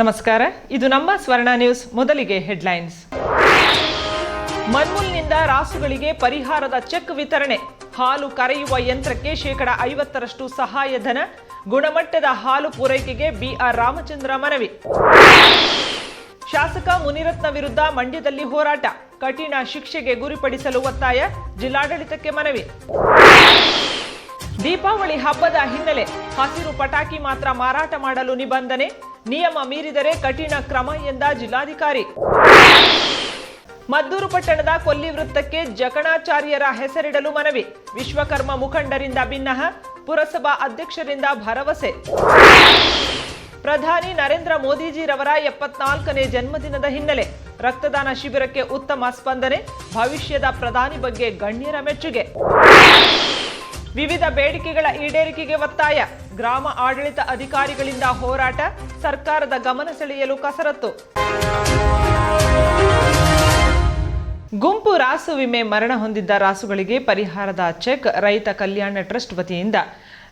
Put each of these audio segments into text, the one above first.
ನಮಸ್ಕಾರ. ಇದು ನಮ್ಮ ಸ್ವರ್ಣ ನ್ಯೂಸ್, ಮೊದಲಿಗೆ ಹೆಡ್ಲೈನ್ಸ್. ಮನ್ಮೂಲ್ನಿಂದ ರಾಸುಗಳಿಗೆ ಪರಿಹಾರದ ಚೆಕ್ ವಿತರಣೆ. ಹಾಲು ಕರೆಯುವ ಯಂತ್ರಕ್ಕೆ ಶೇಕಡ ಐವತ್ತರಷ್ಟು ಸಹಾಯಧನ ಗುಣಮಟ್ಟದ ಹಾಲು ಪೂರೈಕೆಗೆ ಬಿಆರ್ ರಾಮಚಂದ್ರ ಮನವಿ. ಶಾಸಕ ಮುನಿರತ್ನ ವಿರುದ್ಧ ಮಂಡ್ಯದಲ್ಲಿ ಹೋರಾಟ. ಕಠಿಣ ಶಿಕ್ಷೆಗೆ ಗುರಿಪಡಿಸಲು ಒತ್ತಾಯ. ಜಿಲ್ಲಾಡಳಿತಕ್ಕೆ ಮನವಿ. ದೀಪಾವಳಿ ಹಬ್ಬದ ಹಿನ್ನೆಲೆ ಹಸಿರು ಪಟಾಕಿ ಮಾತ್ರ ಮಾರಾಟ ಮಾಡಲು ನಿಬಂಧನೆ. ನಿಯಮ ಮೀರಿದರೆ ಕಠಿಣ ಕ್ರಮ ಎಂದ ಜಿಲ್ಲಾಧಿಕಾರಿ. ಮದ್ದೂರು ಪಟ್ಟಣದ ಕೊಲ್ಲಿ ವೃತ್ತಕ್ಕೆ ಜಕಣಾಚಾರ್ಯರ ಹೆಸರಿಡಲು ಮನವಿ. ವಿಶ್ವಕರ್ಮ ಮುಖಂಡರಿಂದ ಭಿನ್ನಹ ಪುರಸಭಾ ಅಧ್ಯಕ್ಷರಿಂದ ಭರವಸೆ. ಪ್ರಧಾನಿ ನರೇಂದ್ರ ಮೋದಿಜಿರವರ ಎಪ್ಪತ್ನಾಲ್ಕನೇ ಜನ್ಮದಿನದ ಹಿನ್ನೆಲೆ ರಕ್ತದಾನ ಶಿಬಿರಕ್ಕೆ ಉತ್ತಮ ಸ್ಪಂದನೆ, ಭವಿಷ್ಯದ ಪ್ರಧಾನಿ ಬಗ್ಗೆ ಗಣ್ಯರ ಮೆಚ್ಚುಗೆ. ವಿವಿಧ ಬೇಡಿಕೆಗಳ ಈಡೇರಿಕೆಗೆ ಒತ್ತಾಯ. ಗ್ರಾಮ ಆಡಳಿತ ಅಧಿಕಾರಿಗಳಿಂದ ಹೋರಾಟ. ಸರ್ಕಾರದ ಗಮನ ಸೆಳೆಯಲು ಕಸರತ್ತು. ಗುಂಪು ರಾಸು ವಿಮೆ ಮರಣ ಹೊಂದಿದ್ದ ರಾಸುಗಳಿಗೆ ಪರಿಹಾರದ ಚೆಕ್ ರೈತ ಕಲ್ಯಾಣ ಟ್ರಸ್ಟ್ ವತಿಯಿಂದ.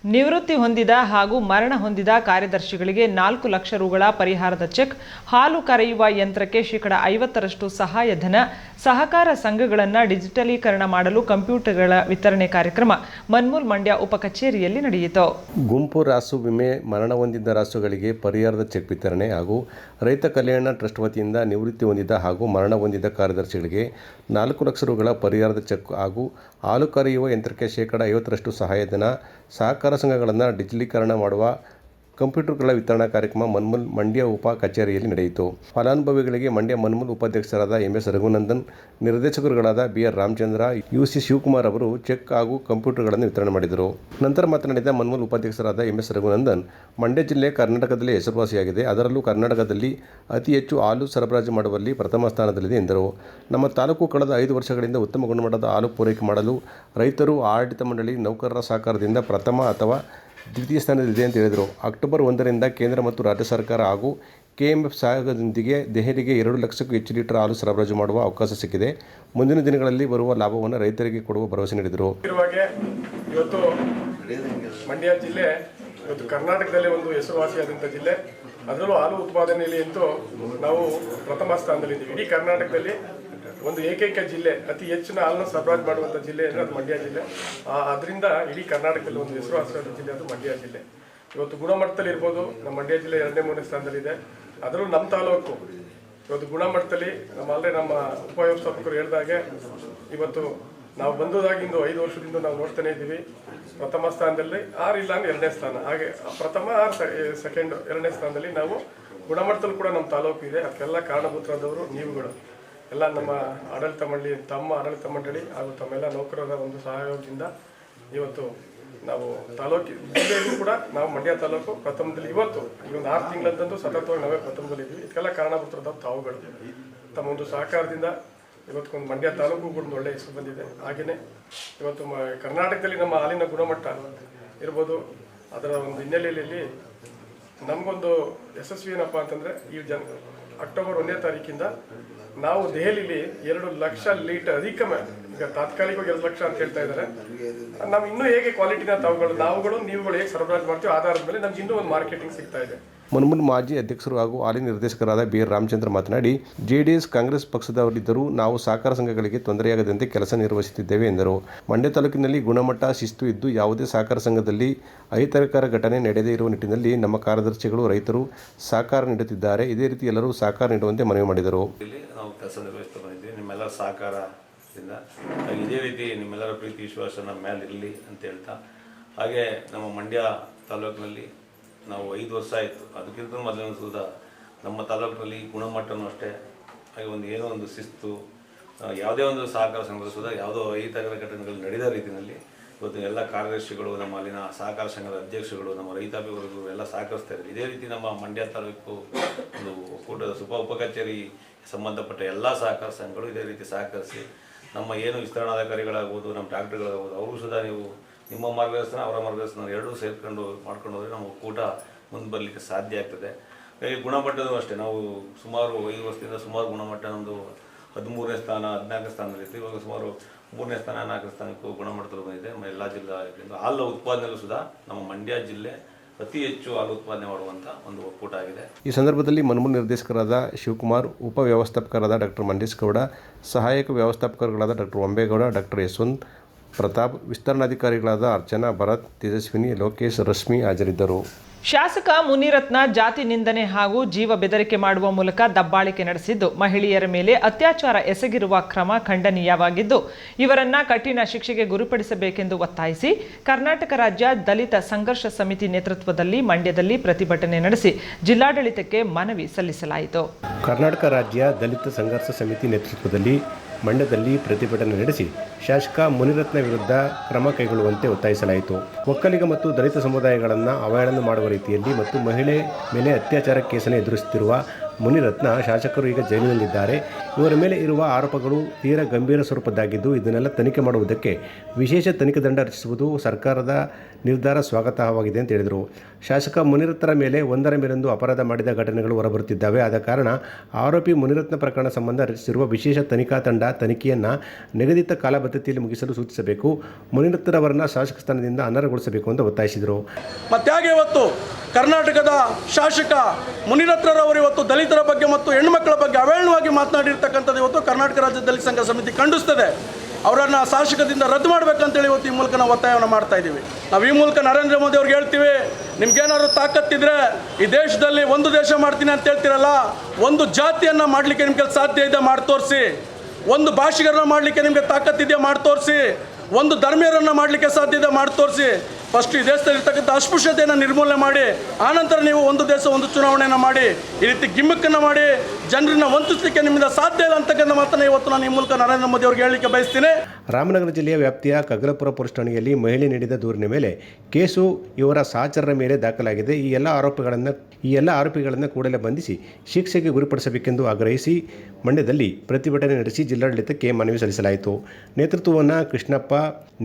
ನಿವೃತ್ತಿ ಹೊಂದಿದ ಹಾಗೂ ಮರಣ ಹೊಂದಿದ ಕಾರ್ಯದರ್ಶಿಗಳಿಗೆ ನಾಲ್ಕು ಲಕ್ಷ ರುಗಳ ಪರಿಹಾರದ ಚೆಕ್. ಹಾಲು ಕರೆಯುವ ಯಂತ್ರಕ್ಕೆ ಶೇಕಡ ಐವತ್ತರಷ್ಟು ಸಹಾಯಧನ. ಸಹಕಾರ ಸಂಘಗಳನ್ನು ಡಿಜಿಟಲೀಕರಣ ಮಾಡಲು ಕಂಪ್ಯೂಟರ್ಗಳ ವಿತರಣೆ ಕಾರ್ಯಕ್ರಮ ಮನ್ಮೂಲ್ ಮಂಡ್ಯ ಉಪ ಕಚೇರಿಯಲ್ಲಿ ನಡೆಯಿತು. ಗುಂಪು ರಾಸು ವಿಮೆ ಮರಣ ಹೊಂದಿದ್ದ ರಾಸುಗಳಿಗೆ ಪರಿಹಾರದ ಚೆಕ್ ವಿತರಣೆ ಹಾಗೂ ರೈತ ಕಲ್ಯಾಣ ಟ್ರಸ್ಟ್ ವತಿಯಿಂದ ನಿವೃತ್ತಿ ಹೊಂದಿದ ಹಾಗೂ ಮರಣ ಹೊಂದಿದ ಕಾರ್ಯದರ್ಶಿಗಳಿಗೆ ನಾಲ್ಕು ಲಕ್ಷ ರುಗಳ ಪರಿಹಾರದ ಚೆಕ್ ಹಾಗೂ ಹಾಲು ಕರೆಯುವ ಯಂತ್ರಕ್ಕೆ ಶೇಕಡ ಐವತ್ತರಷ್ಟು ಸಹಾಯಧನ ಸಹಕಾರ ಸಂಘಗಳನ್ನು ಡಿಜಿಟಲೀಕರಣ ಮಾಡುವ ಕಂಪ್ಯೂಟರ್ಗಳ ವಿತರಣಾ ಕಾರ್ಯಕ್ರಮ ಮನ್ಮಲ್ ಮಂಡ್ಯ ಉಪ ಕಚೇರಿಯಲ್ಲಿ ನಡೆಯಿತು. ಫಲಾನುಭವಿಗಳಿಗೆ ಮಂಡ್ಯ ಮನ್ಮಲ್ ಉಪಾಧ್ಯಕ್ಷರಾದ M S Raghunandan, ನಿರ್ದೇಶಕರುಗಳಾದ B R Ramachandra, U C Shivakumar ಅವರು ಚೆಕ್ ಹಾಗೂ ಕಂಪ್ಯೂಟರ್ಗಳನ್ನು ವಿತರಣೆ ಮಾಡಿದರು. ನಂತರ ಮಾತನಾಡಿದ ಮನ್ಮೂಲ್ ಉಪಾಧ್ಯಕ್ಷರಾದ ಎಂ ಎಸ್ ರಘುನಂದನ್, ಮಂಡ್ಯ ಜಿಲ್ಲೆ ಕರ್ನಾಟಕದಲ್ಲಿ ಹೆಸರುವಾಸಿಯಾಗಿದೆ. ಅದರಲ್ಲೂ ಕರ್ನಾಟಕದಲ್ಲಿ ಅತಿ ಹೆಚ್ಚು ಹಾಲು ಸರಬರಾಜು ಮಾಡುವಲ್ಲಿ ಪ್ರಥಮ ಸ್ಥಾನದಲ್ಲಿದೆ ಎಂದರು. ನಮ್ಮ ತಾಲೂಕು ಕಳೆದ ಐದು ವರ್ಷಗಳಿಂದ ಉತ್ತಮ ಗುಣಮಟ್ಟದ ಹಾಲು ಪೂರೈಕೆ ಮಾಡಲು ರೈತರು ಆಡಳಿತ ಮಂಡಳಿ ನೌಕರರ ಸಹಕಾರದಿಂದ ಪ್ರಥಮ ಅಥವಾ ದ್ವಿತೀಯ ಸ್ಥಾನದಲ್ಲಿದೆ ಅಂತ ಹೇಳಿದರು. ಅಕ್ಟೋಬರ್ ಒಂದರಿಂದ ಕೇಂದ್ರ ಮತ್ತು ರಾಜ್ಯ ಸರ್ಕಾರ ಹಾಗೂ ಕೆಎಂಎಫ್ ಸಹಯೋಗದೊಂದಿಗೆ ದೆಹಲಿಗೆ ಎರಡು ಲಕ್ಷಕ್ಕೂ ಹೆಚ್ಚು ಲೀಟರ್ ಹಾಲು ಸರಬರಾಜು ಮಾಡುವ ಅವಕಾಶ ಸಿಕ್ಕಿದೆ. ಮುಂದಿನ ದಿನಗಳಲ್ಲಿ ಬರುವ ಲಾಭವನ್ನು ರೈತರಿಗೆ ಕೊಡುವ ಭರವಸೆ ನೀಡಿದರು. ಇವತ್ತು ಮಂಡ್ಯ ಜಿಲ್ಲೆ, ಇವತ್ತು ಕರ್ನಾಟಕದಲ್ಲಿ ಒಂದು ಹೆಸರುವಾಸಿಯಾದಂಥ ಜಿಲ್ಲೆ. ಅದರಲ್ಲೂ ಹಾಲು ಉತ್ಪಾದನೆಯಲ್ಲಿ ಅಂತೂ ನಾವು ಪ್ರಥಮ ಸ್ಥಾನದಲ್ಲಿದ್ದೀವಿ. ಇಡೀ ಕರ್ನಾಟಕದಲ್ಲಿ ಒಂದು ಏಕೈಕ ಜಿಲ್ಲೆ, ಅತಿ ಹೆಚ್ಚಿನ ಹಾಲನ್ನು ಸರಬರಾಜು ಮಾಡುವಂಥ ಜಿಲ್ಲೆ ಅಂದರೆ ಅದು ಮಂಡ್ಯ ಜಿಲ್ಲೆ. ಅದರಿಂದ ಇಡೀ ಕರ್ನಾಟಕದಲ್ಲಿ ಒಂದು ಹೆಸರುವಾಸಿಯಾದ ಜಿಲ್ಲೆ ಅದು ಮಂಡ್ಯ ಜಿಲ್ಲೆ. ಇವತ್ತು ಗುಣಮಟ್ಟದಲ್ಲಿ ಇರ್ಬೋದು, ನಮ್ಮ ಮಂಡ್ಯ ಜಿಲ್ಲೆ ಎರಡನೇ ಮೂರನೇ ಸ್ಥಾನದಲ್ಲಿದೆ ಅದರಲ್ಲೂ ನಮ್ಮ ತಾಲೂಕು, ಇವತ್ತು ಗುಣಮಟ್ಟದಲ್ಲಿ ನಮ್ಮ ಅಲ್ಲೇ ನಮ್ಮ ಉಪವ್ಯವಸ್ಥಾಪಕರು ಹೇಳಿದಾಗೆ ಇವತ್ತು ನಾವು ಬಂದದಾಗಿಂದು ಐದು ವರ್ಷದಿಂದ ನಾವು ನೋಡ್ತಾನೆ ಇದ್ದೀವಿ. ಪ್ರಥಮ ಸ್ಥಾನದಲ್ಲಿ ಆರು ಇಲ್ಲ ಅಂದ್ರೆ ಎರಡನೇ ಸ್ಥಾನ. ಹಾಗೆ ಪ್ರಥಮ ಆರು ಸೆಕೆಂಡ್ ಎರಡನೇ ಸ್ಥಾನದಲ್ಲಿ ನಾವು ಗುಣಮಟ್ಟದಲ್ಲಿ ಕೂಡ ನಮ್ಮ ತಾಲೂಕು ಇದೆ. ಅದಕ್ಕೆಲ್ಲ ಕಾರಣಭೂತರಾದವರು ನೀವುಗಳು. ಎಲ್ಲ ನಮ್ಮ ಆಡಳಿತ ಮಂಡಳಿ, ತಮ್ಮ ಆಡಳಿತ ಮಂಡಳಿ ಹಾಗೂ ತಮ್ಮೆಲ್ಲ ನೌಕರರ ಒಂದು ಸಹಯೋಗದಿಂದ ಇವತ್ತು ನಾವು ತಾಲೂಕು, ಜಿಲ್ಲೆಯಲ್ಲೂ ಕೂಡ ನಾವು ಮಂಡ್ಯ ತಾಲೂಕು, ಪ್ರಥಮದಲ್ಲಿ ಇವತ್ತು, ಈ ಒಂದು ಆರು ತಿಂಗಳಂತಂದು ಸತತವಾಗಿ ನಾವೇ ಪ್ರಥಮದಲ್ಲಿದ್ವಿ ಇದಕ್ಕೆಲ್ಲ ಕಾರಣಪತ್ರದ ತಾವುಗಳು ತಮ್ಮ ಒಂದು ಸಹಕಾರದಿಂದ ಇವತ್ತು ಒಂದು ಮಂಡ್ಯ ತಾಲೂಕು ಕೂಡ ಒಳ್ಳೆಯ ಹೆಸರು ಬಂದಿದೆ. ಹಾಗೆಯೇ ಇವತ್ತು ಕರ್ನಾಟಕದಲ್ಲಿ ನಮ್ಮ ಹಾಲಿನ ಗುಣಮಟ್ಟ ಇರ್ಬೋದು, ಅದರ ಒಂದು ಹಿನ್ನೆಲೆಯಲ್ಲಿ ನಮಗೊಂದು ಯಶಸ್ವಿ ಏನಪ್ಪ ಅಂತಂದರೆ ಈ ಜನ, ಅಕ್ಟೋಬರ್ ಒಂದನೇ ತಾರೀಕಿಂದ ನಾವು ದೆಹಲಿಲಿ ಎರಡು ಲಕ್ಷ ಲೀಟರ್, ಅಧಿಕ ಈಗ ತಾತ್ಕಾಲಿಕವಾಗಿ ಎರಡು ಲಕ್ಷ ಅಂತ ಹೇಳ್ತಾ ಇದ್ದಾರೆ. ನಾವು ಇನ್ನೂ ಹೇಗೆ ಕ್ವಾಲಿಟಿನ ತಾವುಗಳು, ನಾವುಗಳು, ನೀವುಗಳು ಹೇಗೆ ಸರಬರಾಜು ಮಾಡ್ತೀವಿ ಆಧಾರದ ಮೇಲೆ ನಮ್ಗೆ ಇನ್ನೂ ಒಂದು ಮಾರ್ಕೆಟಿಂಗ್ ಸಿಗ್ತಾ ಇದೆ. ಮನ್ಮೂಲ್ ಮಾಜಿ ಅಧ್ಯಕ್ಷರು ಹಾಗೂ ಹಾಲಿ ನಿರ್ದೇಶಕರಾದ ಬಿ ರಾಮಚಂದ್ರ ಮಾತನಾಡಿ, ಜೆಡಿಎಸ್, ಕಾಂಗ್ರೆಸ್ ಪಕ್ಷದವರಿದ್ದರೂ ನಾವು ಸಹಕಾರ ಸಂಘಗಳಿಗೆ ತೊಂದರೆಯಾಗದಂತೆ ಕೆಲಸ ನಿರ್ವಹಿಸುತ್ತಿದ್ದೇವೆ ಎಂದರು. ಮಂಡ್ಯ ತಾಲೂಕಿನಲ್ಲಿ ಗುಣಮಟ್ಟ ಶಿಸ್ತು ಇದ್ದು, ಯಾವುದೇ ಸಹಕಾರ ಸಂಘದಲ್ಲಿ ಅಹಿತಕರ ಘಟನೆ ನಡೆದೇ ಇರುವ ನಿಟ್ಟಿನಲ್ಲಿ ನಮ್ಮ ಕಾರ್ಯದರ್ಶಿಗಳು ರೈತರು ಸಹಕಾರ ನೀಡುತ್ತಿದ್ದಾರೆ. ಇದೇ ರೀತಿ ಎಲ್ಲರೂ ಸಹಕಾರ ನೀಡುವಂತೆ ಮನವಿ ಮಾಡಿದರು. ನಾವು ಕೆಲಸ ನಿಮ್ಮೆಲ್ಲರ ಸಹಕಾರದಿಂದ ಇದೇ ರೀತಿ ನಿಮ್ಮೆಲ್ಲರ ಪ್ರೀತಿ, ವಿಶ್ವಾಸ ನಮ್ಮ ಮೇಲೆ ಇರಲಿ ಅಂತ ಹೇಳ್ತಾ, ಹಾಗೆ ನಮ್ಮ ಮಂಡ್ಯ ತಾಲೂಕಿನಲ್ಲಿ ನಾವು ಐದು ವರ್ಷ ಆಯಿತು. ಅದಕ್ಕಿಂತ ಮೊದಲಿನ ಸುದ ನಮ್ಮ ತಾಲೂಕಿನಲ್ಲಿ ಗುಣಮಟ್ಟನೂ ಅಷ್ಟೇ. ಹಾಗೆ ಒಂದು ಏನೋ ಒಂದು ಶಿಸ್ತು ಯಾವುದೇ ಒಂದು ಸಹಕಾರ ಸಂಘದ ಸುದ ಯಾವುದೋ ಅಹಿತಕರ ಘಟನೆಗಳು ನಡೆದ ರೀತಿಯಲ್ಲಿ ಇವತ್ತು ಎಲ್ಲ ಕಾರ್ಯದರ್ಶಿಗಳು, ನಮ್ಮ ಅಲ್ಲಿನ ಸಹಕಾರ ಸಂಘದ ಅಧ್ಯಕ್ಷಗಳು ನಮ್ಮ ರೈತಾಪಿ ವರ್ಗಗಳು ಎಲ್ಲ ಸಹಕರಿಸ್ತಾ ಇದ್ದಾರೆ. ಇದೇ ರೀತಿ ನಮ್ಮ ಮಂಡ್ಯ ತಾಲೂಕು ಒಂದು ಒಕ್ಕೂಟದ ಸುಪ ಉಪ ಕಚೇರಿ ಸಂಬಂಧಪಟ್ಟ ಎಲ್ಲ ಸಹಕಾರ ಸಂಘಗಳು ಇದೇ ರೀತಿ ಸಹಕರಿಸಿ, ನಮ್ಮ ಏನು ವಿಸ್ತರಣಾಧಿಕಾರಿಗಳಾಗ್ಬೋದು, ನಮ್ಮ ಡಾಕ್ಟರ್ಗಳಾಗ್ಬೋದು, ಅವರು ಸುಧಾ ನೀವು ನಿಮ್ಮ ಮಾರ್ಗದರ್ಶನ ಅವರ ಮಾರ್ಗದರ್ಶನ ಎರಡೂ ಸೇರ್ಕೊಂಡು ಮಾಡ್ಕೊಂಡು ಹೋದರೆ ನಮ್ಮ ಕೂಟ ಮುಂದೆ ಬರಲಿಕ್ಕೆ ಸಾಧ್ಯ ಆಗ್ತದೆ. ಹಾಗೆ ಗುಣಮಟ್ಟದೂ ಅಷ್ಟೇ, ನಾವು ಸುಮಾರು ಐದು ವರ್ಷದಿಂದ ಸುಮಾರು ಗುಣಮಟ್ಟ ನಮ್ಮದು ಹದಿಮೂರನೇ ಸ್ಥಾನ, ಹದಿನಾಲ್ಕನೇ ಸ್ಥಾನದಲ್ಲಿತ್ತು ಇವಾಗ ಸುಮಾರು ಮೂರನೇ ಸ್ಥಾನ, ನಾಲ್ಕನೇ ಸ್ಥಾನಕ್ಕೂ ಗುಣಮಟ್ಟದಲ್ಲಿ ಬಂದಿದೆ. ಎಲ್ಲ ಜಿಲ್ಲಾ ಹಾಲು ಉತ್ಪಾದನೆಯಲ್ಲೂ ಸುಧಾ ನಮ್ಮ ಮಂಡ್ಯ ಜಿಲ್ಲೆ ಅತಿ ಹೆಚ್ಚು ಹಾಲು ಉತ್ಪಾದನೆ ಮಾಡುವಂಥ ಒಂದು ಒಕ್ಕೂಟ ಆಗಿದೆ. ಈ ಸಂದರ್ಭದಲ್ಲಿ ಮನ್ಮೂಲ ನಿರ್ದೇಶಕರಾದ ಶಿವಕುಮಾರ್ ಉಪ ವ್ಯವಸ್ಥಾಪಕರಾದ ಡಾಕ್ಟರ್ ಮಂಡೇಶ್ ಗೌಡ, ಸಹಾಯಕ ವ್ಯವಸ್ಥಾಪಕರುಗಳಾದ ಡಾಕ್ಟರ್ ಒಂಬೇಗೌಡ, ಡಾಕ್ಟರ್ ಯಶವಂತ್ ಪ್ರತಾಪ್ ವಿಸ್ತರಣಾಧಿಕಾರಿಗಳಾದ ಅರ್ಚನಾ ಭರತ್ ತೇಜಸ್ವಿನಿ ಲೋಕೇಶ್ ರಶ್ಮಿ ಹಾಜರಿದ್ದರು. ಶಾಸಕ ಮುನಿರತ್ನ ಜಾತಿ ನಿಂದನೆ ಹಾಗೂ ಜೀವ ಬೆದರಿಕೆ ಮಾಡುವ ಮೂಲಕ ದಬ್ಬಾಳಿಕೆ ನಡೆಸಿದ್ದು ಮಹಿಳೆಯರ ಮೇಲೆ ಅತ್ಯಾಚಾರ ಎಸಗಿರುವ ಕ್ರಮ ಖಂಡನೀಯವಾಗಿದ್ದು ಇವರನ್ನ ಕಠಿಣ ಶಿಕ್ಷೆಗೆ ಗುರಿಪಡಿಸಬೇಕೆಂದು ಒತ್ತಾಯಿಸಿ ಕರ್ನಾಟಕ ರಾಜ್ಯ ದಲಿತ ಸಂಘರ್ಷ ಸಮಿತಿ ನೇತೃತ್ವದಲ್ಲಿ ಮಂಡ್ಯದಲ್ಲಿ ಪ್ರತಿಭಟನೆ ನಡೆಸಿ ಜಿಲ್ಲಾಡಳಿತಕ್ಕೆ ಮನವಿ ಸಲ್ಲಿಸಲಾಯಿತು. ಕರ್ನಾಟಕ ರಾಜ್ಯ ದಲಿತ ಸಂಘರ್ಷ ಸಮಿತಿ ನೇತೃತ್ವದಲ್ಲಿ ಮಂಡ್ಯದಲ್ಲಿ ಪ್ರತಿಭಟನೆ ನಡೆಸಿ ಶಾಸಕ ಮುನಿರತ್ನ ವಿರುದ್ಧ ಕ್ರಮ ಕೈಗೊಳ್ಳುವಂತೆ ಒತ್ತಾಯಿಸಲಾಯಿತು. ಒಕ್ಕಲಿಗ ಮತ್ತು ದಲಿತ ಸಮುದಾಯಗಳನ್ನು ಅವಹೇಳನ ಮಾಡುವ ರೀತಿಯಲ್ಲಿ ಮತ್ತು ಮಹಿಳೆ ಮೇಲೆ ಅತ್ಯಾಚಾರ ಕೇಸನ್ನು ಎದುರಿಸುತ್ತಿರುವ ಮುನಿರತ್ನ ಶಾಸಕರು ಈಗ ಜೈಲಿನಲ್ಲಿದ್ದಾರೆ. ಇವರ ಮೇಲೆ ಇರುವ ಆರೋಪಗಳು ತೀರಾ ಗಂಭೀರ ಸ್ವರೂಪದ್ದಾಗಿದ್ದು, ಇದನ್ನೆಲ್ಲ ತನಿಖೆ ಮಾಡುವುದಕ್ಕೆ ವಿಶೇಷ ತನಿಖೆ ದಂಡ ರಚಿಸುವುದು ಸರ್ಕಾರದ ನಿರ್ಧಾರ ಸ್ವಾಗತವಾಗಿದೆ ಅಂತ ಹೇಳಿದರು. ಶಾಸಕ ಮುನಿರತ್ನರ ಮೇಲೆ ಒಂದರ ಮೇಲೊಂದು ಅಪರಾಧ ಮಾಡಿದ ಘಟನೆಗಳು ಹೊರಬರುತ್ತಿದ್ದಾವೆ. ಆದ ಕಾರಣ ಆರೋಪಿ ಮುನಿರತ್ನ ಪ್ರಕರಣ ಸಂಬಂಧ ರಚಿಸಿರುವ ವಿಶೇಷ ತನಿಖಾ ತಂಡ ತನಿಖೆಯನ್ನು ನಿಗದಿತ ಕಾಲಬದ್ಧತೆಯಲ್ಲಿ ಮುಗಿಸಲು ಸೂಚಿಸಬೇಕು. ಮುನಿರತ್ನರವರನ್ನ ಶಾಸಕ ಸ್ಥಾನದಿಂದ ಅನರ್ಹಗೊಳಿಸಬೇಕು ಅಂತ ಒತ್ತಾಯಿಸಿದರು. ಮತ್ತಾಗೆ ಇವತ್ತು ಕರ್ನಾಟಕದ ಶಾಸಕ ಮುನಿರತ್ನರವರು ಇವತ್ತು ದಲಿತರ ಬಗ್ಗೆ ಮತ್ತು ಹೆಣ್ಮಕ್ಳ ಬಗ್ಗೆ ಅವೇಳವಾಗಿ ಮಾತನಾಡಿರ್ತಕ್ಕಂಥದ್ದು ಇವತ್ತು ಕರ್ನಾಟಕ ರಾಜ್ಯ ದಲಿತ ಸಂಘ ಸಮಿತಿ ಖಂಡಿಸ್ತದೆ. ಅವರನ್ನು ಶಾಸಕದಿಂದ ರದ್ದು ಮಾಡಬೇಕಂತೇಳಿ ಇವತ್ತು ಈ ಮೂಲಕ ನಾವು ಒತ್ತಾಯವನ್ನು ಮಾಡ್ತಾ ಇದ್ದೀವಿ. ನಾವು ಈ ಮೂಲಕ ನರೇಂದ್ರ ಮೋದಿ ಅವ್ರಿಗೆ ಹೇಳ್ತೀವಿ, ನಿಮ್ಗೇನಾದ್ರು ತಾಕತ್ತಿದ್ರೆ ಈ ದೇಶದಲ್ಲಿ ಒಂದು ದೇಶ ಮಾಡ್ತೀನಿ ಅಂತ ಹೇಳ್ತೀರಲ್ಲ, ಒಂದು ಜಾತಿಯನ್ನು ಮಾಡಲಿಕ್ಕೆ ನಿಮಗೆ ಸಾಧ್ಯ ಇದೆ ಮಾಡಿ ತೋರಿಸಿ. ಒಂದು ಭಾಷಿಗರನ್ನ ಮಾಡಲಿಕ್ಕೆ ನಿಮಗೆ ತಾಕತ್ತಿದೆಯಾ ಮಾಡಿ ತೋರಿಸಿ. ಒಂದು ಧರ್ಮೀಯರನ್ನು ಮಾಡಲಿಕ್ಕೆ ಸಾಧ್ಯ ಇದೆ ಮಾಡಿ ತೋರಿಸಿ. ಫಸ್ಟ್ ಈ ದೇಶದಲ್ಲಿ ಇರ್ತಕ್ಕಂಥ ಅಸ್ಪೃಶ್ಯತೆಯನ್ನು ನಿರ್ಮೂಲನೆ ಮಾಡಿ, ಆನಂತರ ನೀವು ಒಂದು ದೇಶ, ಒಂದು ಚುನಾವಣೆಯನ್ನು ಮಾಡಿ, ಈ ರೀತಿ ಗಿಮ್ಮಕ್ಕನ್ನು ಮಾಡಿ, ಜನರನ್ನ ವಂಚಿಸಲಿಕ್ಕೆ ನಿಮ್ಮಿಂದ ಸಾಧ್ಯ ಇಲ್ಲ ಅಂತಕ್ಕಂಥ ಮಾತನ್ನು ಇವತ್ತು ನಾನು ಈ ಮೂಲಕ ನರೇಂದ್ರ ಮೋದಿ ಅವರಿಗೆ ಹೇಳಲಿಕ್ಕೆ ಬಯಸ್ತೇನೆ. ರಾಮನಗರ ಜಿಲ್ಲೆಯ ವ್ಯಾಪ್ತಿಯ ಕಗ್ರಪುರ ಪೊಲೀಸ್ ಠಾಣೆಯಲ್ಲಿ ಮಹಿಳೆ ನೀಡಿದ ದೂರಿನ ಮೇಲೆ ಕೇಸು ಇವರ ಸಹಚರರ ಮೇಲೆ ದಾಖಲಾಗಿದೆ. ಈ ಎಲ್ಲ ಆರೋಪಗಳನ್ನು, ಈ ಎಲ್ಲ ಆರೋಪಿಗಳನ್ನು ಕೂಡಲೇ ಬಂಧಿಸಿ ಶಿಕ್ಷೆಗೆ ಗುರಿಪಡಿಸಬೇಕೆಂದು ಆಗ್ರಹಿಸಿ ಮಂಡ್ಯದಲ್ಲಿ ಪ್ರತಿಭಟನೆ ನಡೆಸಿ ಜಿಲ್ಲಾಡಳಿತಕ್ಕೆ ಮನವಿ ಸಲ್ಲಿಸಲಾಯಿತು. ನೇತೃತ್ವವನ್ನು ಕೃಷ್ಣಪ್ಪ,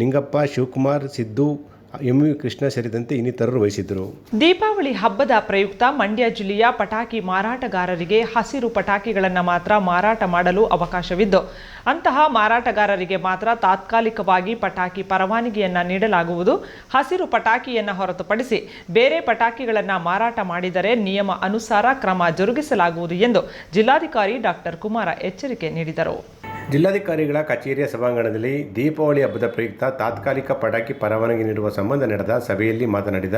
ನಿಂಗಪ್ಪ, ಶಿವಕುಮಾರ್, ಸಿದ್ದು ಎಂ ವಿ ಕೃಷ್ಣ ಸೇರಿದಂತೆ ಇನ್ನಿತರರು ವಹಿಸಿದ್ದರು. ದೀಪಾವಳಿ ಹಬ್ಬದ ಪ್ರಯುಕ್ತ ಮಂಡ್ಯ ಜಿಲ್ಲೆಯ ಪಟಾಕಿ ಮಾರಾಟಗಾರರಿಗೆ ಹಸಿರು ಪಟಾಕಿಗಳನ್ನು ಮಾತ್ರ ಮಾರಾಟ ಮಾಡಲು ಅವಕಾಶವಿದ್ದು, ಅಂತಹ ಮಾರಾಟಗಾರರಿಗೆ ಮಾತ್ರ ತಾತ್ಕಾಲಿಕವಾಗಿ ಪಟಾಕಿ ಪರವಾನಗಿಯನ್ನು ನೀಡಲಾಗುವುದು. ಹಸಿರು ಪಟಾಕಿಯನ್ನು ಹೊರತುಪಡಿಸಿ ಬೇರೆ ಪಟಾಕಿಗಳನ್ನು ಮಾರಾಟ ಮಾಡಿದರೆ ನಿಯಮ ಅನುಸಾರ ಕ್ರಮ ಜರುಗಿಸಲಾಗುವುದು ಎಂದು ಜಿಲ್ಲಾಧಿಕಾರಿ ಡಾಕ್ಟರ್ ಕುಮಾರ ಎಚ್ಚರಿಕೆ ನೀಡಿದರು. ಜಿಲ್ಲಾಧಿಕಾರಿಗಳ ಕಚೇರಿಯ ಸಭಾಂಗಣದಲ್ಲಿ ದೀಪಾವಳಿ ಹಬ್ಬದ ಪ್ರಯುಕ್ತ ತಾತ್ಕಾಲಿಕ ಪಟಾಕಿ ಪರವಾನಗಿ ನೀಡುವ ಸಂಬಂಧ ನಡೆದ ಸಭೆಯಲ್ಲಿ ಮಾತನಾಡಿದ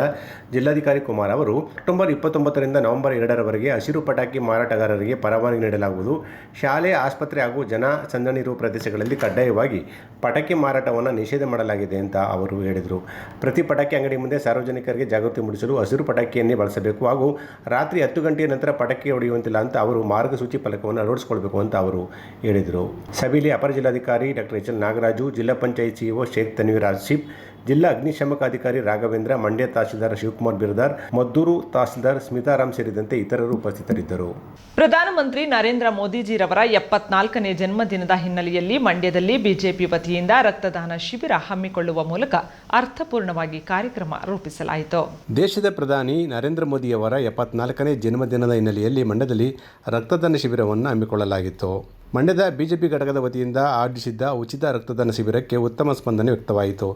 ಜಿಲ್ಲಾಧಿಕಾರಿ ಕುಮಾರ್ ಅವರು, ಅಕ್ಟೋಬರ್ ಇಪ್ಪತ್ತೊಂಬತ್ತರಿಂದ ನವೆಂಬರ್ ಎರಡರವರೆಗೆ ಹಸಿರು ಪಟಾಕಿ ಮಾರಾಟಗಾರರಿಗೆ ಪರವಾನಗಿ ನೀಡಲಾಗುವುದು. ಶಾಲೆ, ಆಸ್ಪತ್ರೆ ಹಾಗೂ ಜನ ಸಂದಣಿ ಇರುವ ಪ್ರದೇಶಗಳಲ್ಲಿ ಕಡ್ಡಾಯವಾಗಿ ಪಟಾಕಿ ಮಾರಾಟವನ್ನು ನಿಷೇಧ ಮಾಡಲಾಗಿದೆ ಅಂತ ಅವರು ಹೇಳಿದರು. ಪ್ರತಿ ಪಟಾಕಿ ಅಂಗಡಿ ಮುಂದೆ ಸಾರ್ವಜನಿಕರಿಗೆ ಜಾಗೃತಿ ಮೂಡಿಸಲು ಹಸಿರು ಪಟಾಕಿಯನ್ನೇ ಬಳಸಬೇಕು ಹಾಗೂ ರಾತ್ರಿ ಹತ್ತು ಗಂಟೆಯ ನಂತರ ಪಟಾಕಿ ಹೊಡೆಯುವಂತಿಲ್ಲ ಅಂತ ಅವರು ಮಾರ್ಗಸೂಚಿ ಫಲಕವನ್ನು ಅಳವಡಿಸಿಕೊಳ್ಬೇಕು ಅಂತ ಅವರು ಹೇಳಿದರು. ಸಭೆಯಲ್ಲಿ ಅಪರ ಜಿಲ್ಲಾಧಿಕಾರಿ ಡಾಕ್ಟರ್ ಎಚ್ ಎಲ್ ನಾಗರಾಜು ಜಿಲ್ಲಾ ಪಂಚಾಯತ್ ಸಿಇಒ ಶೇಖ್ ತನ್ವೀರ್ ಆಸಿಫ್ ಜಿಲ್ಲಾ ಅಗ್ನಿಶಾಮಕ ಅಧಿಕಾರಿ ರಾಘವೇಂದ್ರ ಮಂಡ್ಯ ತಹಸೀಲ್ದಾರ್ ಶಿವಕುಮಾರ್ ಬಿರ್ದಾರ್ ಮದ್ದೂರು ತಹಶೀಲ್ದಾರ್ ಸ್ಮಿತಾರಾಮ್ ಸೇರಿದಂತೆ ಇತರರು ಉಪಸ್ಥಿತರಿದ್ದರು. ಪ್ರಧಾನಮಂತ್ರಿ ನರೇಂದ್ರ ಮೋದಿಜಿರವರ ಎಪ್ಪತ್ನಾಲ್ಕನೇ ಜನ್ಮದಿನದ ಹಿನ್ನೆಲೆಯಲ್ಲಿ ಮಂಡ್ಯದಲ್ಲಿ ಬಿಜೆಪಿ ವತಿಯಿಂದ ರಕ್ತದಾನ ಶಿಬಿರ ಹಮ್ಮಿಕೊಳ್ಳುವ ಮೂಲಕ ಅರ್ಥಪೂರ್ಣವಾಗಿ ಕಾರ್ಯಕ್ರಮ ರೂಪಿಸಲಾಯಿತು. ದೇಶದ ಪ್ರಧಾನಿ ನರೇಂದ್ರ ಮೋದಿಯವರ ಎಪ್ಪತ್ನಾಲ್ಕನೇ ಜನ್ಮದಿನದ ಹಿನ್ನೆಲೆಯಲ್ಲಿ ಮಂಡ್ಯದಲ್ಲಿ ರಕ್ತದಾನ ಶಿಬಿರವನ್ನು ಹಮ್ಮಿಕೊಳ್ಳಲಾಗಿತ್ತು. ಮಂಡ್ಯದ ಬಿಜೆಪಿ ಘಟಕದ ವತಿಯಿಂದ ಆಯೋಜಿಸಿದ್ದ ಉಚಿತ ರಕ್ತದಾನ ಶಿಬಿರಕ್ಕೆ ಉತ್ತಮ ಸ್ಪಂದನೆ ವ್ಯಕ್ತವಾಯಿತು.